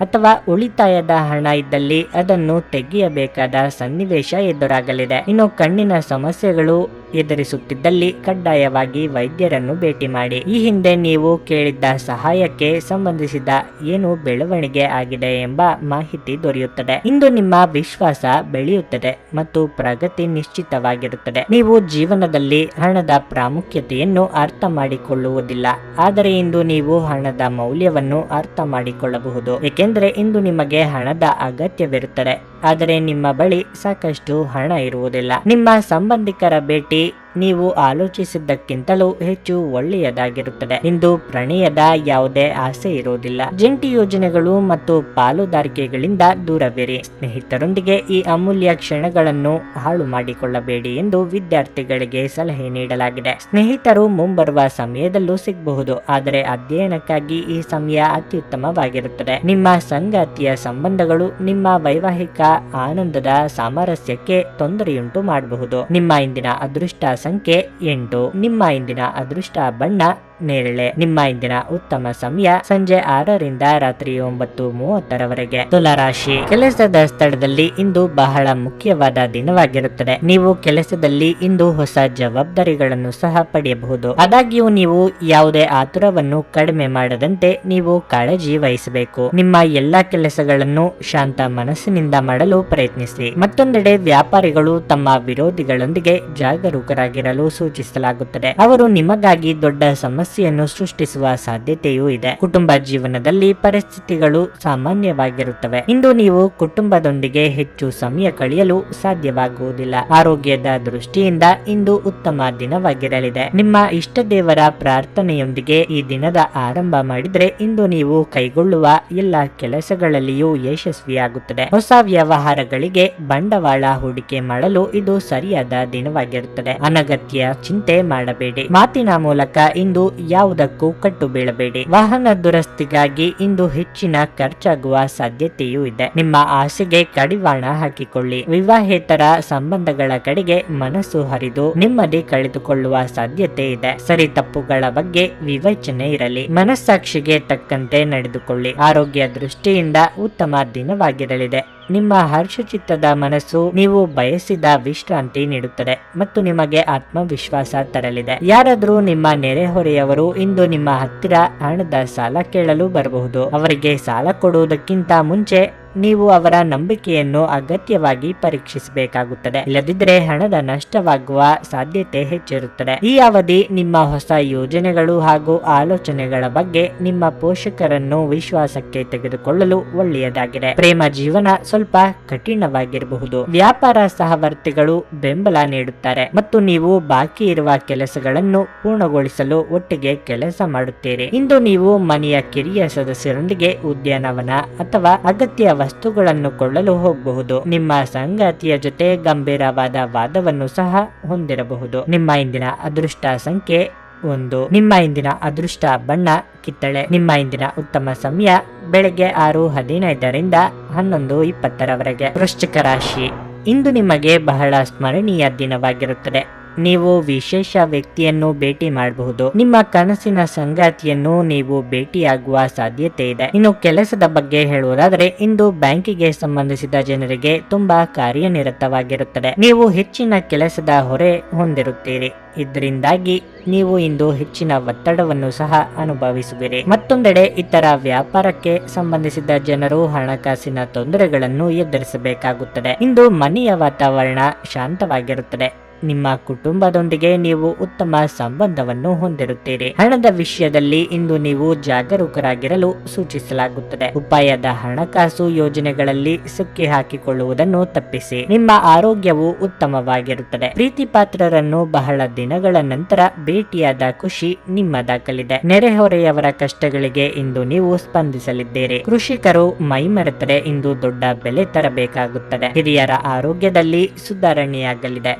ಅಥವಾ ಉಳಿತಾಯದ ಹಣ ಇದ್ದಲ್ಲಿ ಅದನ್ನು ತೆಗೆಯಬೇಕಾದ ಸನ್ನಿವೇಶ ಎದುರಾಗಲಿದೆ. ಇನ್ನು ಕಣ್ಣಿನ ಸಮಸ್ಯೆಗಳು ಎದುರಿಸುತ್ತಿದ್ದಲ್ಲಿ ಕಡ್ಡಾಯವಾಗಿ ವೈದ್ಯರನ್ನು ಭೇಟಿ ಮಾಡಿ. ಈ ಹಿಂದೆ ನೀವು ಕೇಳಿದ್ದ ಸಹಾಯಕ್ಕೆ ಸಂಬಂಧಿಸಿದ ಏನು ಬೆಳವಣಿಗೆ ಆಗಿದೆ ಎಂಬ ಮಾಹಿತಿ ದೊರೆಯುತ್ತದೆ. ಇಂದು ನಿಮ್ಮ ವಿಶ್ವಾಸ ಬೆಳೆಯುತ್ತದೆ ಮತ್ತು ಪ್ರಗತಿ ನಿಶ್ಚಿತವಾಗಿರುತ್ತದೆ. ನೀವು ಜೀವನದಲ್ಲಿ ಹಣದ ಪ್ರಾಮುಖ್ಯತೆಯನ್ನು ಅರ್ಥ ಮಾಡಿಕೊಳ್ಳುವುದಿಲ್ಲ. ಆದರೆ ಇಂದು ನೀವು ಹಣದ ಮೌಲ್ಯವನ್ನು ಅರ್ಥ ಮಾಡಿಕೊಳ್ಳಬಹುದು. ಏಕೆಂದರೆ ಇಂದು ನಿಮಗೆ ಹಣದ ಅಗತ್ಯವಿರುತ್ತದೆ. ಆದರೆ ನಿಮ್ಮ ಬಳಿ ಸಾಕಷ್ಟು ಹಣ ಇರುವುದಿಲ್ಲ. ನಿಮ್ಮ ಸಂಬಂಧಿಕರ ಭೇಟಿ eight ನೀವು ಆಲೋಚಿಸಿದ್ದಕ್ಕಿಂತಲೂ ಹೆಚ್ಚು ಒಳ್ಳೆಯದಾಗಿರುತ್ತದೆ. ಇಂದು ಪ್ರಣಯದ ಯಾವುದೇ ಆಸೆ ಇರುವುದಿಲ್ಲ. ಜಂಟಿ ಯೋಜನೆಗಳು ಮತ್ತು ಪಾಲುದಾರಿಕೆಗಳಿಂದ ದೂರವಿರಿ. ಸ್ನೇಹಿತರೊಂದಿಗೆ ಈ ಅಮೂಲ್ಯ ಕ್ಷಣಗಳನ್ನು ಹಾಳು ಮಾಡಿಕೊಳ್ಳಬೇಡಿ ಎಂದು ವಿದ್ಯಾರ್ಥಿಗಳಿಗೆ ಸಲಹೆ ನೀಡಲಾಗಿದೆ. ಸ್ನೇಹಿತರು ಮುಂಬರುವ ಸಮಯದಲ್ಲೂ ಸಿಗಬಹುದು, ಆದರೆ ಅಧ್ಯಯನಕ್ಕಾಗಿ ಈ ಸಮಯ ಅತ್ಯುತ್ತಮವಾಗಿರುತ್ತದೆ. ನಿಮ್ಮ ಸಂಗಾತಿಯ ಸಂಬಂಧಗಳು ನಿಮ್ಮ ವೈವಾಹಿಕ ಆನಂದದ ಸಾಮರಸ್ಯಕ್ಕೆ ತೊಂದರೆಯುಂಟು ಮಾಡಬಹುದು. ನಿಮ್ಮ ಇಂದಿನ ಅದೃಷ್ಟ ಸಂಖ್ಯೆ ಎಂಟು. ನಿಮ್ಮ ಇಂದಿನ ಅದೃಷ್ಟ ಬಣ್ಣ ನೇರಳೆ, ನಿಮ್ಮ ಇಂದಿನ ಉತ್ತಮ ಸಮಯ ಸಂಜೆ ಆರರಿಂದ ರಾತ್ರಿ ಒಂಬತ್ತು ಮೂವತ್ತರವರೆಗೆ. ತುಲಾರಾಶಿ, ಕೆಲಸದ ಸ್ಥಳದಲ್ಲಿ ಇಂದು ಬಹಳ ಮುಖ್ಯವಾದ ದಿನವಾಗಿರುತ್ತದೆ. ನೀವು ಕೆಲಸದಲ್ಲಿ ಇಂದು ಹೊಸ ಜವಾಬ್ದಾರಿಗಳನ್ನು ಸಹ ಪಡೆಯಬಹುದು. ಆದಾಗ್ಯೂ ನೀವು ಯಾವುದೇ ಆತುರವನ್ನು ಕಡಿಮೆ ಮಾಡದಂತೆ ನೀವು ಕಾಳಜಿ ವಹಿಸಬೇಕು. ನಿಮ್ಮ ಎಲ್ಲಾ ಕೆಲಸಗಳನ್ನು ಶಾಂತ ಮನಸ್ಸಿನಿಂದ ಮಾಡಲು ಪ್ರಯತ್ನಿಸಿ. ಮತ್ತೊಂದೆಡೆ ವ್ಯಾಪಾರಿಗಳು ತಮ್ಮ ವಿರೋಧಿಗಳೊಂದಿಗೆ ಜಾಗರೂಕರಾಗಿರಲು ಸೂಚಿಸಲಾಗುತ್ತದೆ. ಅವರು ನಿಮಗಾಗಿ ದೊಡ್ಡ ಸಮಸ್ಯೆಯನ್ನು ಸೃಷ್ಟಿಸುವ ಸಾಧ್ಯತೆಯೂ ಇದೆ. ಕುಟುಂಬ ಜೀವನದಲ್ಲಿ ಪರಿಸ್ಥಿತಿಗಳು ಸಾಮಾನ್ಯವಾಗಿರುತ್ತವೆ. ಇಂದು ನೀವು ಕುಟುಂಬದೊಂದಿಗೆ ಹೆಚ್ಚು ಸಮಯ ಕಳೆಯಲು ಸಾಧ್ಯವಾಗುವುದಿಲ್ಲ. ಆರೋಗ್ಯದ ದೃಷ್ಟಿಯಿಂದ ಇಂದು ಉತ್ತಮ ದಿನವಾಗಿರಲಿದೆ. ನಿಮ್ಮ ಇಷ್ಟ ದೇವರ ಪ್ರಾರ್ಥನೆಯೊಂದಿಗೆ ಈ ದಿನದ ಆರಂಭ ಮಾಡಿದ್ರೆ ಇಂದು ನೀವು ಕೈಗೊಳ್ಳುವ ಎಲ್ಲ ಕೆಲಸಗಳಲ್ಲಿಯೂ ಯಶಸ್ವಿಯಾಗುತ್ತದೆ. ಹೊಸ ವ್ಯವಹಾರಗಳಿಗೆ ಬಂಡವಾಳ ಹೂಡಿಕೆ ಮಾಡಲು ಇದು ಸರಿಯಾದ ದಿನವಾಗಿರುತ್ತದೆ. ಅನಗತ್ಯ ಚಿಂತೆ ಮಾಡಬೇಡಿ. ಮಾತಿನ ಮೂಲಕ ಇಂದು ಯಾವುದಕ್ಕೂ ಕಟ್ಟು ಬೀಳಬೇಡಿ. ವಾಹನ ದುರಸ್ತಿಗಾಗಿ ಇಂದು ಹೆಚ್ಚಿನ ಖರ್ಚಾಗುವ ಸಾಧ್ಯತೆಯೂ ಇದೆ. ನಿಮ್ಮ ಆಸೆಗೆ ಕಡಿವಾಣ ಹಾಕಿಕೊಳ್ಳಿ. ವಿವಾಹೇತರ ಸಂಬಂಧಗಳ ಕಡೆಗೆ ಮನಸ್ಸು ಹರಿದು ನೆಮ್ಮದಿ ಕಳೆದುಕೊಳ್ಳುವ ಸಾಧ್ಯತೆ ಇದೆ. ಸರಿ ತಪ್ಪುಗಳ ಬಗ್ಗೆ ವಿವೇಚನೆ ಇರಲಿ. ಮನಸ್ಸಾಕ್ಷಿಗೆ ತಕ್ಕಂತೆ ನಡೆದುಕೊಳ್ಳಿ. ಆರೋಗ್ಯ ದೃಷ್ಟಿಯಿಂದ ಉತ್ತಮ ದಿನವಾಗಿರಲಿದೆ. ನಿಮ್ಮ ಹರ್ಷಚಿತ್ತದ ಮನಸ್ಸು ನೀವು ಬಯಸಿದ ವಿಶ್ರಾಂತಿ ನೀಡುತ್ತದೆ ಮತ್ತು ನಿಮಗೆ ಆತ್ಮವಿಶ್ವಾಸ ತರಲಿದೆ. ಯಾರಾದರೂ ನಿಮ್ಮ ನೆರೆಹೊರೆಯವರು ಇಂದು ನಿಮ್ಮ ಹತ್ತಿರ ಹಣದ ಸಾಲ ಕೇಳಲು ಬರಬಹುದು. ಅವರಿಗೆ ಸಾಲ ಕೊಡುವುದಕ್ಕಿಂತ ಮುಂಚೆ ನೀವು ಅವರ ನಂಬಿಕೆಯನ್ನು ಅಗತ್ಯವಾಗಿ ಪರೀಕ್ಷಿಸಬೇಕಾಗುತ್ತದೆ. ಇಲ್ಲದಿದ್ದರೆ ಹಣದ ನಷ್ಟವಾಗುವ ಸಾಧ್ಯತೆ ಹೆಚ್ಚಿರುತ್ತದೆ. ಈ ಅವಧಿ ನಿಮ್ಮ ಹೊಸ ಯೋಜನೆಗಳು ಹಾಗೂ ಆಲೋಚನೆಗಳ ಬಗ್ಗೆ ನಿಮ್ಮ ಪೋಷಕರನ್ನು ವಿಶ್ವಾಸಕ್ಕೆ ತೆಗೆದುಕೊಳ್ಳಲು ಒಳ್ಳೆಯದಾಗಿದೆ. ಪ್ರೇಮ ಜೀವನ ಸ್ವಲ್ಪ ಕಠಿಣವಾಗಿರಬಹುದು. ವ್ಯಾಪಾರ ಸಹವರ್ತಿಗಳು ಬೆಂಬಲ ನೀಡುತ್ತಾರೆ. ಮತ್ತು ನೀವು ಬಾಕಿ ಇರುವ ಕೆಲಸಗಳನ್ನು ಪೂರ್ಣಗೊಳಿಸಲು ಒಟ್ಟಿಗೆ ಕೆಲಸ ಮಾಡುತ್ತೀರಿ. ಇಂದು ನೀವು ಮನೆಯ ಕಿರಿಯ ಸದಸ್ಯರೊಂದಿಗೆ ಉದ್ಯಾನವನ ಅಥವಾ ಅಗತ್ಯ ವಸ್ತುಗಳನ್ನು ಕೊಳ್ಳಲು ಹೋಗಬಹುದು. ನಿಮ್ಮ ಸಂಗಾತಿಯ ಜೊತೆ ಗಂಭೀರವಾದ ವಾದವನ್ನು ಸಹ ಹೊಂದಿರಬಹುದು. ನಿಮ್ಮ ಇಂದಿನ ಅದೃಷ್ಟ ಸಂಖ್ಯೆ ಒಂದು. ನಿಮ್ಮ ಇಂದಿನ ಅದೃಷ್ಟ ಬಣ್ಣ ಕಿತ್ತಳೆ. ನಿಮ್ಮ ಇಂದಿನ ಉತ್ತಮ ಸಮಯ ಬೆಳಗ್ಗೆ ಆರು ಹದಿನೈದರಿಂದ ಹನ್ನೊಂದು ಇಪ್ಪತ್ತರವರೆಗೆ. ವೃಶ್ಚಿಕ ರಾಶಿ. ಇಂದು ನಿಮಗೆ ಬಹಳ ಸ್ಮರಣೀಯ ದಿನವಾಗಿರುತ್ತದೆ. ನೀವು ವಿಶೇಷ ವ್ಯಕ್ತಿಯನ್ನು ಭೇಟಿ ಮಾಡಬಹುದು. ನಿಮ್ಮ ಕನಸಿನ ಸಂಗಾತಿಯನ್ನು ನೀವು ಭೇಟಿಯಾಗುವ ಸಾಧ್ಯತೆ ಇದೆ. ಇನ್ನು ಕೆಲಸದ ಬಗ್ಗೆ ಹೇಳುವುದಾದರೆ, ಇಂದು ಬ್ಯಾಂಕಿಗೆ ಸಂಬಂಧಿಸಿದ ಜನರಿಗೆ ತುಂಬಾ ಕಾರ್ಯನಿರತವಾಗಿರುತ್ತದೆ. ನೀವು ಹೆಚ್ಚಿನ ಕೆಲಸದ ಹೊರೆ ಹೊಂದಿರುತ್ತೀರಿ. ಇದರಿಂದಾಗಿ ನೀವು ಇಂದು ಹೆಚ್ಚಿನ ಒತ್ತಡವನ್ನು ಸಹ ಅನುಭವಿಸುವಿರಿ. ಮತ್ತೊಂದೆಡೆ, ಇತರ ವ್ಯಾಪಾರಕ್ಕೆ ಸಂಬಂಧಿಸಿದ ಜನರು ಹಣಕಾಸಿನ ತೊಂದರೆಗಳನ್ನು ಎದುರಿಸಬೇಕಾಗುತ್ತದೆ. ಇಂದು ಮನೆಯ ವಾತಾವರಣ ಶಾಂತವಾಗಿರುತ್ತದೆ. ನಿಮ್ಮ ಕುಟುಂಬದೊಂದಿಗೆ ನೀವು ಉತ್ತಮ ಸಂಬಂಧವನ್ನು ಹೊಂದಿರುತ್ತೀರಿ. ಹಣದ ವಿಷಯದಲ್ಲಿ ಇಂದು ನೀವು ಜಾಗರೂಕರಾಗಿರಲು ಸೂಚಿಸಲಾಗುತ್ತದೆ. ಉಪಾಯದ ಹಣಕಾಸು ಯೋಜನೆಗಳಲ್ಲಿ ಸಿಕ್ಕಿ ಹಾಕಿಕೊಳ್ಳುವುದನ್ನು ತಪ್ಪಿಸಿ. ನಿಮ್ಮ ಆರೋಗ್ಯವು ಉತ್ತಮವಾಗಿರುತ್ತದೆ. ಪ್ರೀತಿ ಪಾತ್ರರನ್ನು ಬಹಳ ದಿನಗಳ ನಂತರ ಭೇಟಿಯಾದ ಖುಷಿ ನಿಮ್ಮದಾಗಲಿದೆ ನೆರೆಹೊರೆಯವರ ಕಷ್ಟಗಳಿಗೆ ಇಂದು ನೀವು ಸ್ಪಂದಿಸಲಿದ್ದೀರಿ. ಕೃಷಿಕರು ಮೈಮರೆತರೆ ಇಂದು ದೊಡ್ಡ ಬೆಲೆ ತರಬೇಕಾಗುತ್ತದೆ. ಹಿರಿಯರ ಆರೋಗ್ಯದಲ್ಲಿ ಸುಧಾರಣೆಯಾಗಲಿದೆ.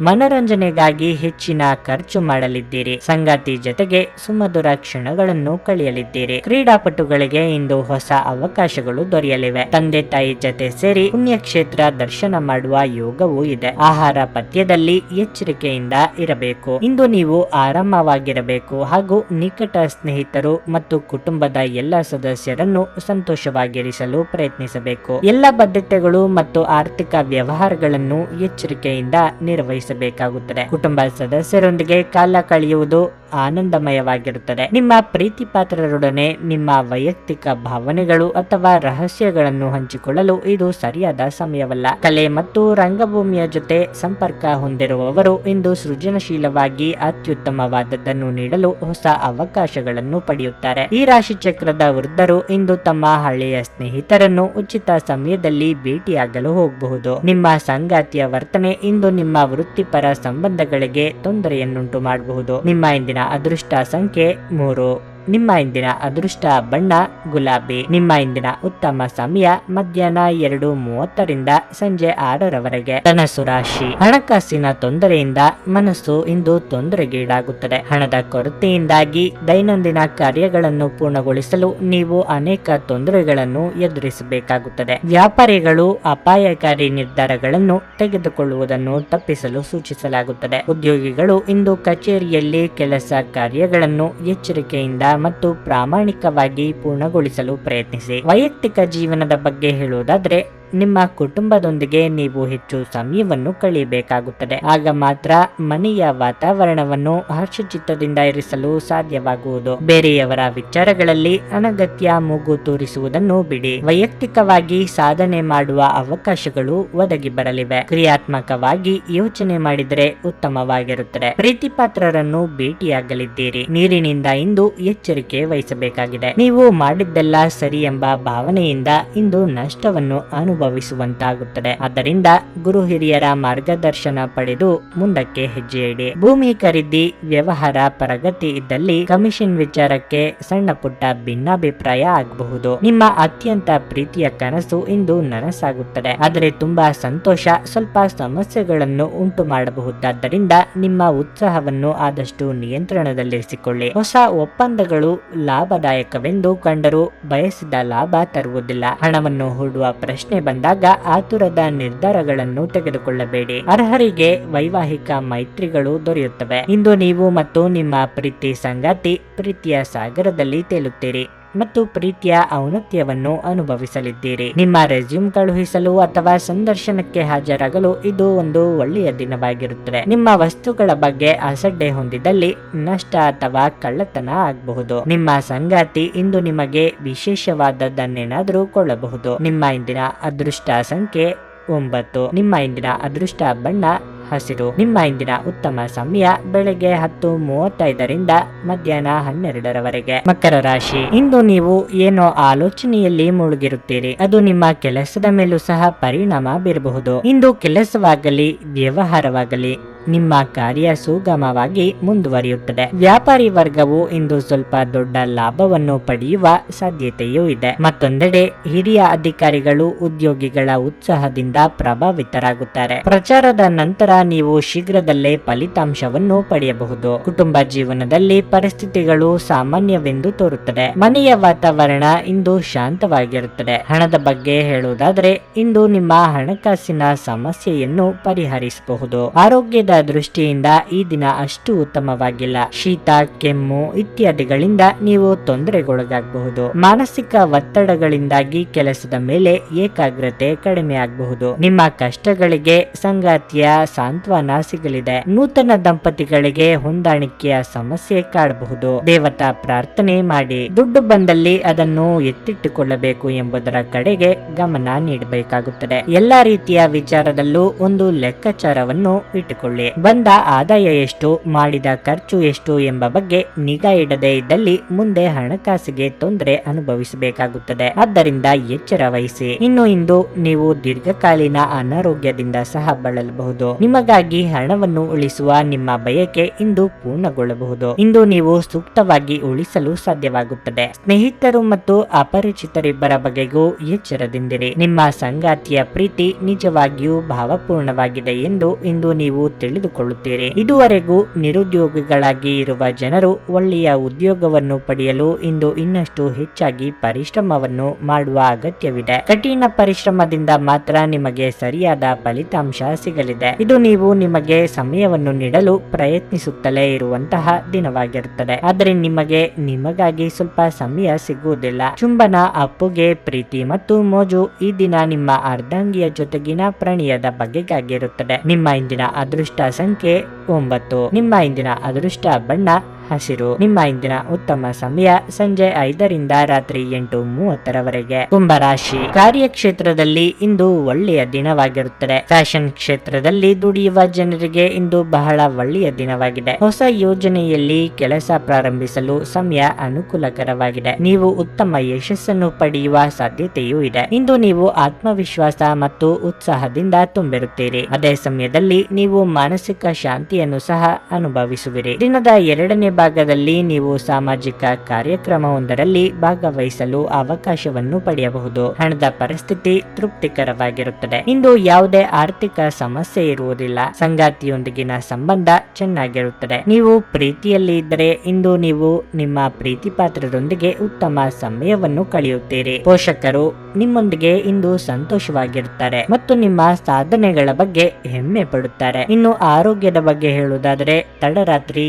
ಮನೋರಂಜನೆಗಾಗಿ ಹೆಚ್ಚಿನ ಖರ್ಚು ಮಾಡಲಿದ್ದೀರಿ. ಸಂಗಾತಿ ಜೊತೆಗೆ ಸುಮಧುರ ಕ್ಷಣಗಳನ್ನು ಕಳೆಯಲಿದ್ದೀರಿ. ಕ್ರೀಡಾಪಟುಗಳಿಗೆ ಇಂದು ಹೊಸ ಅವಕಾಶಗಳು ದೊರೆಯಲಿವೆ. ತಂದೆ ತಾಯಿ ಜೊತೆ ಸೇರಿ ಪುಣ್ಯಕ್ಷೇತ್ರ ದರ್ಶನ ಮಾಡುವ ಯೋಗವೂ ಇದೆ. ಆಹಾರ ಪಥ್ಯದಲ್ಲಿ ಎಚ್ಚರಿಕೆಯಿಂದ ಇರಬೇಕು. ಇಂದು ನೀವು ಆರಾಮವಾಗಿರಬೇಕು ಹಾಗೂ ನಿಕಟ ಸ್ನೇಹಿತರು ಮತ್ತು ಕುಟುಂಬದ ಎಲ್ಲ ಸದಸ್ಯರನ್ನು ಸಂತೋಷವಾಗಿರಿಸಲು ಪ್ರಯತ್ನಿಸಬೇಕು. ಎಲ್ಲ ಬದ್ಧತೆಗಳು ಮತ್ತು ಆರ್ಥಿಕ ವ್ಯವಹಾರಗಳನ್ನು ಎಚ್ಚರಿಕೆಯಿಂದ ನಿರ್ವಹಿಸಬೇಕಾಗುತ್ತದೆ. ಕುಟುಂಬ ಸದಸ್ಯರೊಂದಿಗೆ ಕಾಲ ಕಳೆಯುವುದು ಆನಂದಮಯವಾಗಿರುತ್ತದೆ. ನಿಮ್ಮ ಪ್ರೀತಿ ಪಾತ್ರರೊಡನೆ ನಿಮ್ಮ ವೈಯಕ್ತಿಕ ಭಾವನೆಗಳು ಅಥವಾ ರಹಸ್ಯಗಳನ್ನು ಹಂಚಿಕೊಳ್ಳಲು ಇದು ಸರಿಯಾದ ಸಮಯವಲ್ಲ. ಕಲೆ ಮತ್ತು ರಂಗಭೂಮಿಯ ಜೊತೆ ಸಂಪರ್ಕ ಹೊಂದಿರುವವರು ಇಂದು ಸೃಜನಶೀಲವಾಗಿ ಅತ್ಯುತ್ತಮವಾದದ್ದನ್ನು ನೀಡಲು ಹೊಸ ಅವಕಾಶಗಳನ್ನು ಪಡೆಯುತ್ತಾರೆ. ಈ ರಾಶಿ ಚಕ್ರದ ವೃದ್ಧರು ಇಂದು ತಮ್ಮ ಹಳೆಯ ಸ್ನೇಹಿತರನ್ನು ಉಚಿತ ಸಮಯದಲ್ಲಿ ಭೇಟಿಯಾಗಲು ಹೋಗಬಹುದು. ನಿಮ್ಮ ಸಂಗಾತಿಯ ವರ್ತನೆ ಇಂದು ನಿಮ್ಮ ವೃತ್ತಿಪರ ಸಂಬಂಧಗಳಿಗೆ ತೊಂದರೆಯನ್ನುಂಟು ಮಾಡಬಹುದು ನಿಮ್ಮ ಇಂದಿನ ಅದೃಷ್ಟ ಸಂಖ್ಯೆ ಮೂರು. ನಿಮ್ಮ ಇಂದಿನ ಅದೃಷ್ಟ ಬಣ್ಣ, ಗುಲಾಬಿ. ನಿಮ್ಮ ಇಂದಿನ ಉತ್ತಮ ಸಮಯ ಮಧ್ಯಾಹ್ನ ಎರಡು ಮೂವತ್ತರಿಂದ ಸಂಜೆ ಆರರವರೆಗೆ. ಧನಸು ರಾಶಿ. ಹಣಕಾಸಿನ ತೊಂದರೆಯಿಂದ ಮನಸ್ಸು ಇಂದು ತೊಂದರೆಗೀಡಾಗುತ್ತದೆ. ಹಣದ ಕೊರತೆಯಿಂದಾಗಿ ದೈನಂದಿನ ಕಾರ್ಯಗಳನ್ನು ಪೂರ್ಣಗೊಳಿಸಲು ನೀವು ಅನೇಕ ತೊಂದರೆಗಳನ್ನು ಎದುರಿಸಬೇಕಾಗುತ್ತದೆ. ವ್ಯಾಪಾರಿಗಳು ಅಪಾಯಕಾರಿ ನಿರ್ಧಾರಗಳನ್ನು ತೆಗೆದುಕೊಳ್ಳುವುದನ್ನು ತಪ್ಪಿಸಲು ಸೂಚಿಸಲಾಗುತ್ತದೆ. ಉದ್ಯೋಗಿಗಳು ಇಂದು ಕಚೇರಿಯಲ್ಲಿ ಕೆಲಸ ಕಾರ್ಯಗಳನ್ನು ಎಚ್ಚರಿಕೆಯಿಂದ ಮತ್ತು ಪ್ರಾಮಾಣಿಕವಾಗಿ ಪೂರ್ಣಗೊಳಿಸಲು ಪ್ರಯತ್ನಿಸಿ. ವೈಯಕ್ತಿಕ ಜೀವನದ ಬಗ್ಗೆ ಹೇಳುವುದಾದ್ರೆ ನಿಮ್ಮ ಕುಟುಂಬದೊಂದಿಗೆ ನೀವು ಹೆಚ್ಚು ಸಮಯವನ್ನು ಕಳೆಯಬೇಕಾಗುತ್ತದೆ. ಆಗ ಮಾತ್ರ ಮನೆಯ ವಾತಾವರಣವನ್ನು ಹರ್ಷಚಿತ್ತದಿಂದ ಇರಿಸಲು ಸಾಧ್ಯವಾಗುವುದು. ಬೇರೆಯವರ ವಿಚಾರಗಳಲ್ಲಿ ಅನಗತ್ಯ ಮೂಗು ತೋರಿಸುವುದನ್ನು ಬಿಡಿ. ವೈಯಕ್ತಿಕವಾಗಿ ಸಾಧನೆ ಮಾಡುವ ಅವಕಾಶಗಳು ಒದಗಿ ಬರಲಿವೆ. ಕ್ರಿಯಾತ್ಮಕವಾಗಿ ಯೋಚನೆ ಮಾಡಿದರೆ ಉತ್ತಮವಾಗಿರುತ್ತದೆ. ಪ್ರೀತಿ ಪಾತ್ರರನ್ನು ಭೇಟಿಯಾಗಲಿದ್ದೀರಿ. ನೀರಿನಿಂದ ಇಂದು ಎಚ್ಚರಿಕೆ ವಹಿಸಬೇಕಾಗಿದೆ. ನೀವು ಮಾಡಿದ್ದೆಲ್ಲ ಸರಿ ಎಂಬ ಭಾವನೆಯಿಂದ ಇಂದು ನಷ್ಟವನ್ನು ಅನುಭವಿಸುವಂತಾಗುತ್ತದೆ. ಆದ್ದರಿಂದ ಗುರು ಹಿರಿಯರ ಮಾರ್ಗದರ್ಶನ ಪಡೆದು ಮುಂದಕ್ಕೆ ಹೆಜ್ಜೆ ಇಡಿ. ಭೂಮಿ ಖರೀದಿ, ವ್ಯವಹಾರ ಪ್ರಗತಿ ಇದ್ದಲ್ಲಿ ಕಮಿಷನ್ ವಿಚಾರಕ್ಕೆ ಸಣ್ಣ ಪುಟ್ಟ ಭಿನ್ನಾಭಿಪ್ರಾಯ ಆಗಬಹುದು. ನಿಮ್ಮ ಅತ್ಯಂತ ಪ್ರೀತಿಯ ಕನಸು ಇಂದು ನನಸಾಗುತ್ತದೆ. ಆದರೆ ತುಂಬಾ ಸಂತೋಷ, ಸ್ವಲ್ಪ ಸಮಸ್ಯೆಗಳನ್ನು ಉಂಟು ಮಾಡಬಹುದಾದ್ದರಿಂದ ನಿಮ್ಮ ಉತ್ಸಾಹವನ್ನು ಆದಷ್ಟು ನಿಯಂತ್ರಣದಲ್ಲಿರಿಸಿಕೊಳ್ಳಿ. ಹೊಸ ಒಪ್ಪಂದಗಳು ಲಾಭದಾಯಕವೆಂದು ಕಂಡರೂ ಬಯಸಿದ ಲಾಭ ತರುವುದಿಲ್ಲ. ಹಣವನ್ನು ಹೂಡುವ ಪ್ರಶ್ನೆ ಬಂದಾಗ ಆತುರದ ನಿರ್ಧಾರಗಳನ್ನು ತೆಗೆದುಕೊಳ್ಳಬೇಡಿ. ಅರ್ಹರಿಗೆ ವೈವಾಹಿಕ ಮೈತ್ರಿಗಳು ದೊರೆಯುತ್ತವೆ. ಇಂದು ನೀವು ಮತ್ತು ನಿಮ್ಮ ಪ್ರೀತಿ ಸಂಗಾತಿ ಪ್ರೀತಿಯ ಸಾಗರದಲ್ಲಿ ತೇಲುತ್ತೀರಿ. ಮತ್ತು ಪ್ರೀತಿಯ ಔನತ್ಯವನ್ನು ಅನುಭವಿಸಲಿದ್ದೀರಿ. ನಿಮ್ಮ ರೆಸ್ಯೂಮ್ ಕಳುಹಿಸಲು ಅಥವಾ ಸಂದರ್ಶನಕ್ಕೆ ಹಾಜರಾಗಲು ಇದು ಒಂದು ಒಳ್ಳೆಯ ದಿನವಾಗಿರುತ್ತದೆ. ನಿಮ್ಮ ವಸ್ತುಗಳ ಬಗ್ಗೆ ಅಸಡ್ಡೆ ಹೊಂದಿದಲ್ಲಿ ನಷ್ಟ ಅಥವಾ ಕಳ್ಳತನ ಆಗಬಹುದು. ನಿಮ್ಮ ಸಂಗಾತಿ ಇಂದು ನಿಮಗೆ ವಿಶೇಷವಾದದ್ದನ್ನೇನಾದರೂ ಕೊಳ್ಳಬಹುದು ನಿಮ್ಮ ಇಂದಿನ ಅದೃಷ್ಟ ಸಂಖ್ಯೆ ಒಂಬತ್ತು. ನಿಮ್ಮ ಇಂದಿನ ಅದೃಷ್ಟ ಬಣ್ಣ, ಹಸಿರು. ನಿಮ್ಮ ಇಂದಿನ ಉತ್ತಮ ಸಮಯ, ಬೆಳಗ್ಗೆ ಹತ್ತು ಮೂವತ್ತೈದರಿಂದ ಮಧ್ಯಾಹ್ನ ಹನ್ನೆರಡರವರೆಗೆ. ಮಕರ ರಾಶಿ. ಇಂದು ನೀವು ಏನೋ ಆಲೋಚನೆಯಲ್ಲಿ ಮುಳುಗಿರುತ್ತೀರಿ. ಅದು ನಿಮ್ಮ ಕೆಲಸದ ಮೇಲೂ ಸಹ ಪರಿಣಾಮ ಬೀರಬಹುದು. ಇಂದು ಕೆಲಸವಾಗಲಿ, ವ್ಯವಹಾರವಾಗಲಿ ನಿಮ್ಮ ಕಾರ್ಯ ಸುಗಮವಾಗಿ ಮುಂದುವರಿಯುತ್ತದೆ. ವ್ಯಾಪಾರಿ ವರ್ಗವು ಇಂದು ಸ್ವಲ್ಪ ದೊಡ್ಡ ಲಾಭವನ್ನು ಪಡೆಯುವ ಸಾಧ್ಯತೆಯೂ ಇದೆ. ಮತ್ತೊಂದೆಡೆ ಹಿರಿಯ ಅಧಿಕಾರಿಗಳು ಉದ್ಯೋಗಿಗಳ ಉತ್ಸಾಹದಿಂದ ಪ್ರಭಾವಿತರಾಗುತ್ತಾರೆ. ಪ್ರಚಾರದ ನಂತರ ನೀವು ಶೀಘ್ರದಲ್ಲೇ ಫಲಿತಾಂಶವನ್ನು ಪಡೆಯಬಹುದು. ಕುಟುಂಬ ಜೀವನದಲ್ಲಿ ಪರಿಸ್ಥಿತಿಗಳು ಸಾಮಾನ್ಯವೆಂದು ತೋರುತ್ತದೆ. ಮನೆಯ ವಾತಾವರಣ ಇಂದು ಶಾಂತವಾಗಿರುತ್ತದೆ. ಹಣದ ಬಗ್ಗೆ ಹೇಳುವುದಾದರೆ ಇಂದು ನಿಮ್ಮ ಹಣಕಾಸಿನ ಸಮಸ್ಯೆಯನ್ನು ಪರಿಹರಿಸಬಹುದು. ಆರೋಗ್ಯದ ದೃಷ್ಟಿಯಿಂದ ಈ ದಿನ ಅಷ್ಟು ಉತ್ತಮವಾಗಿಲ್ಲ. ಶೀತ, ಕೆಮ್ಮು ಇತ್ಯಾದಿಗಳಿಂದ ನೀವು ತೊಂದರೆಗೊಳಗಾಗಬಹುದು. ಮಾನಸಿಕ ಒತ್ತಡಗಳಿಂದಾಗಿ ಕೆಲಸದ ಮೇಲೆ ಏಕಾಗ್ರತೆ ಕಡಿಮೆ ಆಗಬಹುದು. ನಿಮ್ಮ ಕಷ್ಟಗಳಿಗೆ ಸಂಗಾತಿಯ ಸಾಂತ್ವನ ಸಿಗಲಿದೆ ನೂತನ ದಂಪತಿಗಳಿಗೆ ಹೊಂದಾಣಿಕೆಯ ಸಮಸ್ಯೆ ಕಾಡಬಹುದು. ದೇವತಾ ಪ್ರಾರ್ಥನೆ ಮಾಡಿ. ದುಡ್ಡು ಬಂದಲ್ಲಿ ಅದನ್ನು ಎತ್ತಿಟ್ಟುಕೊಳ್ಳಬೇಕು ಎಂಬುದರ ಕಡೆಗೆ ಗಮನ ನೀಡಬೇಕಾಗುತ್ತದೆ. ಎಲ್ಲಾ ರೀತಿಯ ವಿಚಾರದಲ್ಲೂ ಒಂದು ಲೆಕ್ಕಾಚಾರವನ್ನು ಇಟ್ಟುಕೊಳ್ಳಿ. ಬಂದ ಆದಾಯ ಎಷ್ಟು, ಮಾಡಿದ ಖರ್ಚು ಎಷ್ಟು ಎಂಬ ಬಗ್ಗೆ ನಿಗಾ ಇಡದೇ ಇದ್ದಲ್ಲಿ ಮುಂದೆ ಹಣಕಾಸಿಗೆ ತೊಂದರೆ ಅನುಭವಿಸಬೇಕಾಗುತ್ತದೆ. ಆದ್ದರಿಂದ ಎಚ್ಚರ ವಹಿಸಿ. ಇನ್ನು ಇಂದು ನೀವು ದೀರ್ಘಕಾಲೀನ ಅನಾರೋಗ್ಯದಿಂದ ಸಹ ಬಳಲಬಹುದು. ನಿಮಗಾಗಿ ಹಣವನ್ನು ಉಳಿಸುವ ನಿಮ್ಮ ಬಯಕೆ ಇಂದು ಪೂರ್ಣಗೊಳ್ಳಬಹುದು. ಇಂದು ನೀವು ಸೂಕ್ತವಾಗಿ ಉಳಿಸಲು ಸಾಧ್ಯವಾಗುತ್ತದೆ. ಸ್ನೇಹಿತರು ಮತ್ತು ಅಪರಿಚಿತರಿಬ್ಬರ ಬಗೆಗೂ ಎಚ್ಚರದಿಂದಿರಿ. ನಿಮ್ಮ ಸಂಗಾತಿಯ ಪ್ರೀತಿ ನಿಜವಾಗಿಯೂ ಭಾವಪೂರ್ಣವಾಗಿದೆ ಎಂದು ಇಂದು ನೀವು ತಿಳಿದುಕೊಳ್ಳುತ್ತೀರಿ. ಇದುವರೆಗೂ ನಿರುದ್ಯೋಗಿಗಳಾಗಿ ಇರುವ ಜನರು ಒಳ್ಳೆಯ ಉದ್ಯೋಗವನ್ನು ಪಡೆಯಲು ಇಂದು ಇನ್ನಷ್ಟು ಹೆಚ್ಚಾಗಿ ಪರಿಶ್ರಮವನ್ನು ಮಾಡುವ ಅಗತ್ಯವಿದೆ. ಕಠಿಣ ಪರಿಶ್ರಮದಿಂದ ಮಾತ್ರ ನಿಮಗೆ ಸರಿಯಾದ ಫಲಿತಾಂಶ ಸಿಗಲಿದೆ. ಇದು ನೀವು ನಿಮಗೆ ಸಮಯವನ್ನು ನೀಡಲು ಪ್ರಯತ್ನಿಸುತ್ತಲೇ ಇರುವಂತಹ ದಿನವಾಗಿರುತ್ತದೆ. ಆದರೆ ನಿಮಗೆ ನಿಮಗಾಗಿ ಸ್ವಲ್ಪ ಸಮಯ ಸಿಗುವುದಿಲ್ಲ. ಚುಂಬನ, ಅಪ್ಪುಗೆ ಪ್ರೀತಿ ಮತ್ತು ಮೋಜು ಈ ದಿನ ನಿಮ್ಮ ಅರ್ಧಾಂಗಿಯ ಜೊತೆಗಿನ ಪ್ರಣಯದ ಬಗೆಗಾಗಿರುತ್ತದೆ. ನಿಮ್ಮ ಇಂದಿನ ಅದೃಷ್ಟ ಸಂಖ್ಯೆ ಒಂಬತ್ತು. ನಿಮ್ಮ ಇಂದಿನ ಅದೃಷ್ಟ ಬಣ್ಣ ಹಸಿರು, ನಿಮ್ಮ ಇಂದಿನ ಉತ್ತಮ ಸಮಯ ಸಂಜೆ ಐದರಿಂದ ರಾತ್ರಿ ಎಂಟು ಮೂವತ್ತರವರೆಗೆ. ಕುಂಭರಾಶಿ ಕಾರ್ಯಕ್ಷೇತ್ರದಲ್ಲಿ ಇಂದು ಒಳ್ಳೆಯ ದಿನವಾಗಿರುತ್ತದೆ. ಫ್ಯಾಷನ್ ಕ್ಷೇತ್ರದಲ್ಲಿ ದುಡಿಯುವ ಜನರಿಗೆ ಇಂದು ಬಹಳ ಒಳ್ಳೆಯ ದಿನವಾಗಿದೆ. ಹೊಸ ಯೋಜನೆಯಲ್ಲಿ ಕೆಲಸ ಪ್ರಾರಂಭಿಸಲು ಸಮಯ ಅನುಕೂಲಕರವಾಗಿದೆ. ನೀವು ಉತ್ತಮ ಯಶಸ್ಸನ್ನು ಪಡೆಯುವ ಸಾಧ್ಯತೆಯೂ ಇದೆ. ಇಂದು ನೀವು ಆತ್ಮವಿಶ್ವಾಸ ಮತ್ತು ಉತ್ಸಾಹದಿಂದ ತುಂಬಿರುತ್ತೀರಿ. ಅದೇ ಸಮಯದಲ್ಲಿ ನೀವು ಮಾನಸಿಕ ಶಾಂತಿಯನ್ನು ಸಹ ಅನುಭವಿಸುವಿರಿ. ದಿನದ ಎರಡನೇ ಭಾಗದಲ್ಲಿ ನೀವು ಸಾಮಾಜಿಕ ಕಾರ್ಯಕ್ರಮವೊಂದರಲ್ಲಿ ಭಾಗವಹಿಸಲು ಅವಕಾಶವನ್ನು ಪಡೆಯಬಹುದು. ಹಣದ ಪರಿಸ್ಥಿತಿ ತೃಪ್ತಿಕರವಾಗಿರುತ್ತದೆ. ಇಂದು ಯಾವುದೇ ಆರ್ಥಿಕ ಸಮಸ್ಯೆ ಇರುವುದಿಲ್ಲ. ಸಂಗಾತಿಯೊಂದಿಗಿನ ಸಂಬಂಧ ಚೆನ್ನಾಗಿರುತ್ತದೆ. ನೀವು ಪ್ರೀತಿಯಲ್ಲಿ ಇದ್ದರೆ ಇಂದು ನೀವು ನಿಮ್ಮ ಪ್ರೀತಿ ಪಾತ್ರದೊಂದಿಗೆ ಉತ್ತಮ ಸಮಯವನ್ನು ಕಳೆಯುತ್ತೀರಿ. ಪೋಷಕರು ನಿಮ್ಮೊಂದಿಗೆ ಇಂದು ಸಂತೋಷವಾಗಿರುತ್ತಾರೆ ಮತ್ತು ನಿಮ್ಮ ಸಾಧನೆಗಳ ಬಗ್ಗೆ ಹೆಮ್ಮೆ ಪಡುತ್ತಾರೆ. ಇನ್ನು ಆರೋಗ್ಯದ ಬಗ್ಗೆ ಹೇಳುವುದಾದರೆ ತಡರಾತ್ರಿ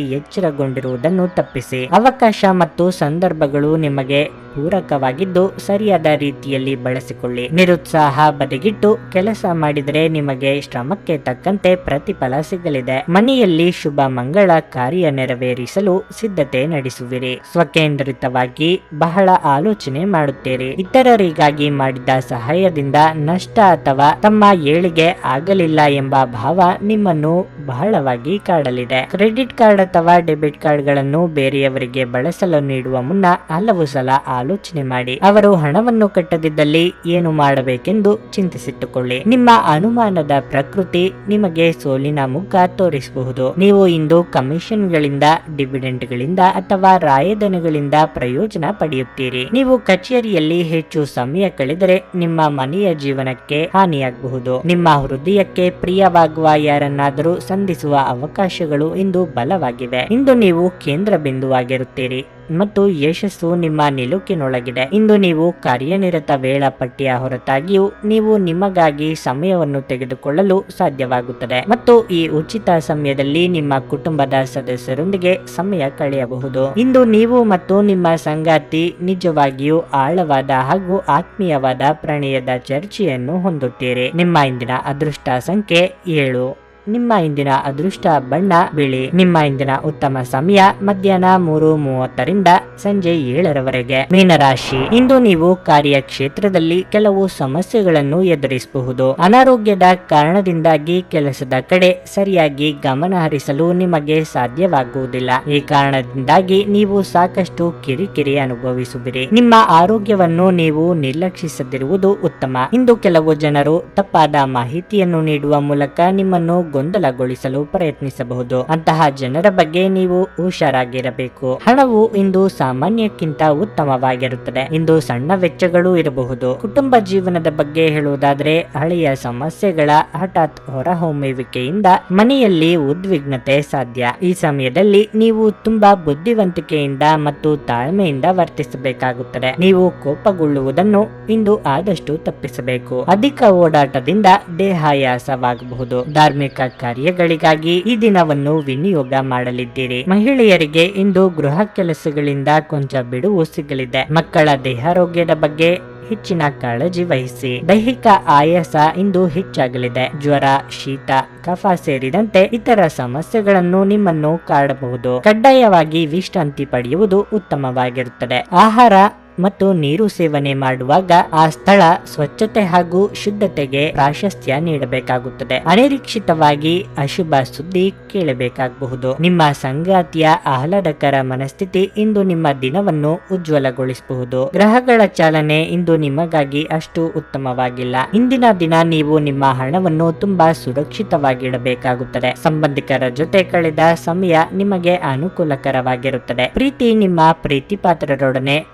ಎಚ್ಚರಗೊಂಡಿರುವುದನ್ನು ತಪ್ಪಿಸಿ. ಅವಕಾಶ ಮತ್ತು ಸಂದರ್ಭಗಳು ನಿಮಗೆ ಪೂರಕವಾಗಿದ್ದು ಸರಿಯಾದ ರೀತಿಯಲ್ಲಿ ಬಳಸಿಕೊಳ್ಳಿ. ನಿರುತ್ಸಾಹ ಬದಿಗಿಟ್ಟು ಕೆಲಸ ಮಾಡಿದರೆ ನಿಮಗೆ ಶ್ರಮಕ್ಕೆ ತಕ್ಕಂತೆ ಪ್ರತಿಫಲ ಸಿಗಲಿದೆ. ಮನೆಯಲ್ಲಿ ಶುಭ ಮಂಗಳ ಕಾರ್ಯ ನೆರವೇರಿಸಲು ಸಿದ್ಧತೆ ನಡೆಸುವಿರಿ. ಸ್ವಕೇಂದ್ರಿತವಾಗಿ ಬಹಳ ಆಲೋಚನೆ ಮಾಡುತ್ತೀರಿ. ಇತರರಿಗಾಗಿ ಮಾಡಿದ ಸಹಾಯದಿಂದ ನಷ್ಟ ಅಥವಾ ತಮ್ಮ ಏಳಿಗೆ ಆಗಲಿಲ್ಲ ಎಂಬ ಭಾವ ನಿಮ್ಮನ್ನು ಬಹಳವಾಗಿ ಕಾಡಲಿದೆ. ಕ್ರೆಡಿಟ್ ಕಾರ್ಡ್ ಅಥವಾ ಡೆಬಿಟ್ ಕಾರ್ಡ್ಗಳನ್ನು ಬೇರೆಯವರಿಗೆ ಬಳಸಲು ನೀಡುವ ಮುನ್ನ ಹಲವು ಸಲ ಆಲೋಚನೆ ಮಾಡಿ ಅವರು ಹಣವನ್ನು ಕಟ್ಟದಿದ್ದಲ್ಲಿ ಏನು ಮಾಡಬೇಕೆಂದು ಚಿಂತಿಸಿಟ್ಟುಕೊಳ್ಳಿ. ನಿಮ್ಮ ಅನುಮಾನದ ಪ್ರಕೃತಿ ನಿಮಗೆ ಸೋಲಿನ ಮುಖ ತೋರಿಸಬಹುದು. ನೀವು ಇಂದು ಕಮಿಷನ್ಗಳಿಂದ, ಡಿವಿಡೆಂಟ್ಗಳಿಂದ ಅಥವಾ ರಾಯಧನಗಳಿಂದ ಪ್ರಯೋಜನ ಪಡೆಯುತ್ತೀರಿ. ನೀವು ಕಚೇರಿಯಲ್ಲಿ ಹೆಚ್ಚು ಸಮಯ ಕಳೆದರೆ ನಿಮ್ಮ ಮನೆಯ ಜೀವನಕ್ಕೆ ಹಾನಿಯಾಗಬಹುದು. ನಿಮ್ಮ ಹೃದಯಕ್ಕೆ ಪ್ರಿಯವಾಗುವ ಯಾರನ್ನಾದರೂ ಸಂಧಿಸುವ ಅವಕಾಶಗಳು ಇಂದು ಬಲವಾಗಿವೆ. ಇಂದು ನೀವು ಕೇಂದ್ರ ಬಿಂದುವಾಗಿರುತ್ತೀರಿ. ಮತ್ತು ಯಶಸ್ಸು ನಿಮ್ಮ ನಿಲುಕಿನೊಳಗಿದೆ. ಇಂದು ನೀವು ಕಾರ್ಯನಿರತ ವೇಳಾಪಟ್ಟಿಯ ಹೊರತಾಗಿಯೂ ನೀವು ನಿಮಗಾಗಿ ಸಮಯವನ್ನು ತೆಗೆದುಕೊಳ್ಳಲು ಸಾಧ್ಯವಾಗುತ್ತದೆ. ಮತ್ತು ಈ ಉಚಿತ ಸಮಯದಲ್ಲಿ ನಿಮ್ಮ ಕುಟುಂಬದ ಸದಸ್ಯರೊಂದಿಗೆ ಸಮಯ ಕಳೆಯಬಹುದು. ಇಂದು ನೀವು ಮತ್ತು ನಿಮ್ಮ ಸಂಗಾತಿ ನಿಜವಾಗಿಯೂ ಆಳವಾದ ಹಾಗೂ ಆತ್ಮೀಯವಾದ ಪ್ರಣಯದ ಚರ್ಚೆಯನ್ನು ಹೊಂದುತ್ತೀರಿ. ನಿಮ್ಮ ಇಂದಿನ ಅದೃಷ್ಟ ಸಂಖ್ಯೆ ಏಳು. ನಿಮ್ಮ ಇಂದಿನ ಅದೃಷ್ಟ ಬಣ್ಣ ಬಿಳಿ. ನಿಮ್ಮ ಇಂದಿನ ಉತ್ತಮ ಸಮಯ ಮಧ್ಯಾಹ್ನ ಮೂರು ಮೂವತ್ತರಿಂದ ಸಂಜೆ ಏಳರವರೆಗೆ. ಮೀನರಾಶಿ. ಇಂದು ನೀವು ಕಾರ್ಯಕ್ಷೇತ್ರದಲ್ಲಿ ಕೆಲವು ಸಮಸ್ಯೆಗಳನ್ನು ಎದುರಿಸಬಹುದು. ಅನಾರೋಗ್ಯದ ಕಾರಣದಿಂದಾಗಿ ಕೆಲಸದ ಕಡೆ ಸರಿಯಾಗಿ ಗಮನ ಹರಿಸಲು ನಿಮಗೆ ಸಾಧ್ಯವಾಗುವುದಿಲ್ಲ. ಈ ಕಾರಣದಿಂದಾಗಿ ನೀವು ಸಾಕಷ್ಟು ಕಿರಿಕಿರಿ ಅನುಭವಿಸುವಿರಿ. ನಿಮ್ಮ ಆರೋಗ್ಯವನ್ನು ನೀವು ನಿರ್ಲಕ್ಷಿಸದಿರುವುದು ಉತ್ತಮ. ಇಂದು ಕೆಲವು ಜನರು ತಪ್ಪಾದ ಮಾಹಿತಿಯನ್ನು ನೀಡುವ ಮೂಲಕ ನಿಮ್ಮನ್ನು ಗೊಂದಲಗೊಳಿಸಲು ಪ್ರಯತ್ನಿಸಬಹುದು. ಅಂತಹ ಜನರ ಬಗ್ಗೆ ನೀವು ಹುಷಾರಾಗಿರಬೇಕು. ಹಣವು ಇಂದು ಸಾಮಾನ್ಯಕ್ಕಿಂತ ಉತ್ತಮವಾಗಿರುತ್ತದೆ. ಇಂದು ಸಣ್ಣ ವೆಚ್ಚಗಳು ಇರಬಹುದು. ಕುಟುಂಬ ಜೀವನದ ಬಗ್ಗೆ ಹೇಳುವುದಾದ್ರೆ, ಹಳೆಯ ಸಮಸ್ಯೆಗಳ ಹಠಾತ್ ಹೊರಹೊಮ್ಮುವಿಕೆಯಿಂದ ಮನೆಯಲ್ಲಿ ಉದ್ವಿಗ್ನತೆ ಸಾಧ್ಯ. ಈ ಸಮಯದಲ್ಲಿ ನೀವು ತುಂಬಾ ಬುದ್ಧಿವಂತಿಕೆಯಿಂದ ಮತ್ತು ತಾಳ್ಮೆಯಿಂದ ವರ್ತಿಸಬೇಕಾಗುತ್ತದೆ. ನೀವು ಕೋಪಗೊಳ್ಳುವುದನ್ನು ಇಂದು ಆದಷ್ಟು ತಪ್ಪಿಸಬೇಕು. ಅಧಿಕ ಓಡಾಟದಿಂದ ದೇಹಾಯಾಸವಾಗಬಹುದು. ಧಾರ್ಮಿಕ ಕಾರ್ಯಗಳಿಗಾಗಿ ಈ ದಿನವನ್ನು ವಿನಿಯೋಗ ಮಾಡಲಿದ್ದೀರಿ. ಮಹಿಳೆಯರಿಗೆ ಇಂದು ಗೃಹ ಕೆಲಸಗಳಿಂದ ಕೊಂಚ ಬಿಡುವು ಸಿಗಲಿದೆ. ಮಕ್ಕಳ ದೇಹಾರೋಗ್ಯದ ಬಗ್ಗೆ ಹೆಚ್ಚಿನ ಕಾಳಜಿ ವಹಿಸಿ. ದೈಹಿಕ ಆಯಾಸ ಇಂದು ಹೆಚ್ಚಾಗಲಿದೆ. ಜ್ವರ, ಶೀತ, ಕಫ ಸೇರಿದಂತೆ ಇತರ ಸಮಸ್ಯೆಗಳನ್ನು ನಿಮ್ಮನ್ನು ಕಾಡಬಹುದು. ಕಡ್ಡಾಯವಾಗಿ ವಿಶ್ರಾಂತಿ ಪಡೆಯುವುದು ಉತ್ತಮವಾಗಿರುತ್ತದೆ. ಆಹಾರ ಮತ್ತು ನೀರು ಸೇವನೆ ಮಾಡುವಾಗ ಆ ಸ್ಥಳ ಸ್ವಚ್ಛತೆ ಹಾಗೂ ಶುದ್ಧತೆಗೆ ಪ್ರಾಶಸ್ತ್ಯ ನೀಡಬೇಕಾಗುತ್ತದೆ. ಅನಿರೀಕ್ಷಿತವಾಗಿ ಅಶುಭ ಸುದ್ದಿ ಕೇಳಬೇಕಾಗಬಹುದು. ನಿಮ್ಮ ಸಂಗಾತಿಯ ಆಹ್ಲಾದಕರ ಮನಸ್ಥಿತಿ ಇಂದು ನಿಮ್ಮ ದಿನವನ್ನು ಉಜ್ವಲಗೊಳಿಸಬಹುದು. ಗ್ರಹಗಳ ಚಾಲನೆ ಇಂದು ನಿಮಗಾಗಿ ಅಷ್ಟು ಉತ್ತಮವಾಗಿಲ್ಲ. ಇಂದಿನ ದಿನ ನೀವು ನಿಮ್ಮ ಹಣವನ್ನು ತುಂಬಾ ಸುರಕ್ಷಿತವಾಗಿಡಬೇಕಾಗುತ್ತದೆ. ಸಂಬಂಧಿಕರ ಜೊತೆ ಕಳೆದ ಸಮಯ ನಿಮಗೆ ಅನುಕೂಲಕರವಾಗಿರುತ್ತದೆ. ಪ್ರೀತಿ ನಿಮ್ಮ ಪ್ರೀತಿಪಾತ್ರರೊಡನೆ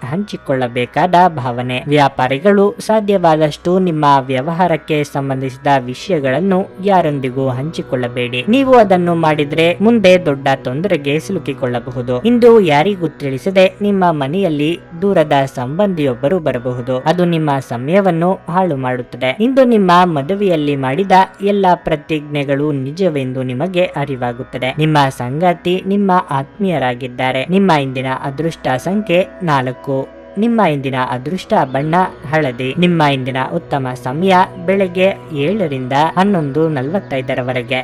ಹಂಚಿಕೊಳ್ಳಬೇಕಾದ ಭಾವನೆ. ವ್ಯಾಪಾರಿಗಳು ಸಾಧ್ಯವಾದಷ್ಟು ನಿಮ್ಮ ವ್ಯವಹಾರಕ್ಕೆ ಸಂಬಂಧಿಸಿದ ವಿಷಯಗಳನ್ನು ಯಾರೊಂದಿಗೂ ಹಂಚಿಕೊಳ್ಳಬೇಡಿ. ನೀವು ಅದನ್ನು ಮಾಡಿದ್ರೆ ಮುಂದೆ ದೊಡ್ಡ ತೊಂದರೆಗೆ ಸಿಲುಕಿಕೊಳ್ಳಬಹುದು. ಇಂದು ಯಾರಿಗೂ ತಿಳಿಸದೆ ನಿಮ್ಮ ಮನೆಯಲ್ಲಿ ದೂರದ ಸಂಬಂಧಿಯೊಬ್ಬರು ಬರಬಹುದು. ಅದು ನಿಮ್ಮ ಸಮಯವನ್ನು ಹಾಳು ಮಾಡುತ್ತದೆ. ಇಂದು ನಿಮ್ಮ ಮದುವೆಯಲ್ಲಿ ಮಾಡಿದ ಎಲ್ಲ ಪ್ರತಿಜ್ಞೆಗಳು ನಿಜವೆಂದು ನಿಮಗೆ ಅರಿವಾಗುತ್ತದೆ. ನಿಮ್ಮ ಸಂಗಾತಿ ನಿಮ್ಮ ಆತ್ಮೀಯರಾಗಿದ್ದಾರೆ. ನಿಮ್ಮ ಇಂದಿನ ಅದೃಷ್ಟ ಸಂಖ್ಯೆ ನಾಲ್ಕು. ನಿಮ್ಮ ಇಂದಿನ ಅದೃಷ್ಟ ಬಣ್ಣ ಹಳದಿ. ನಿಮ್ಮ ಇಂದಿನ ಉತ್ತಮ ಸಮಯ ಬೆಳಗ್ಗೆ ಏಳರಿಂದ ಹನ್ನೊಂದು ನಲವತ್ತೈದರವರೆಗೆ.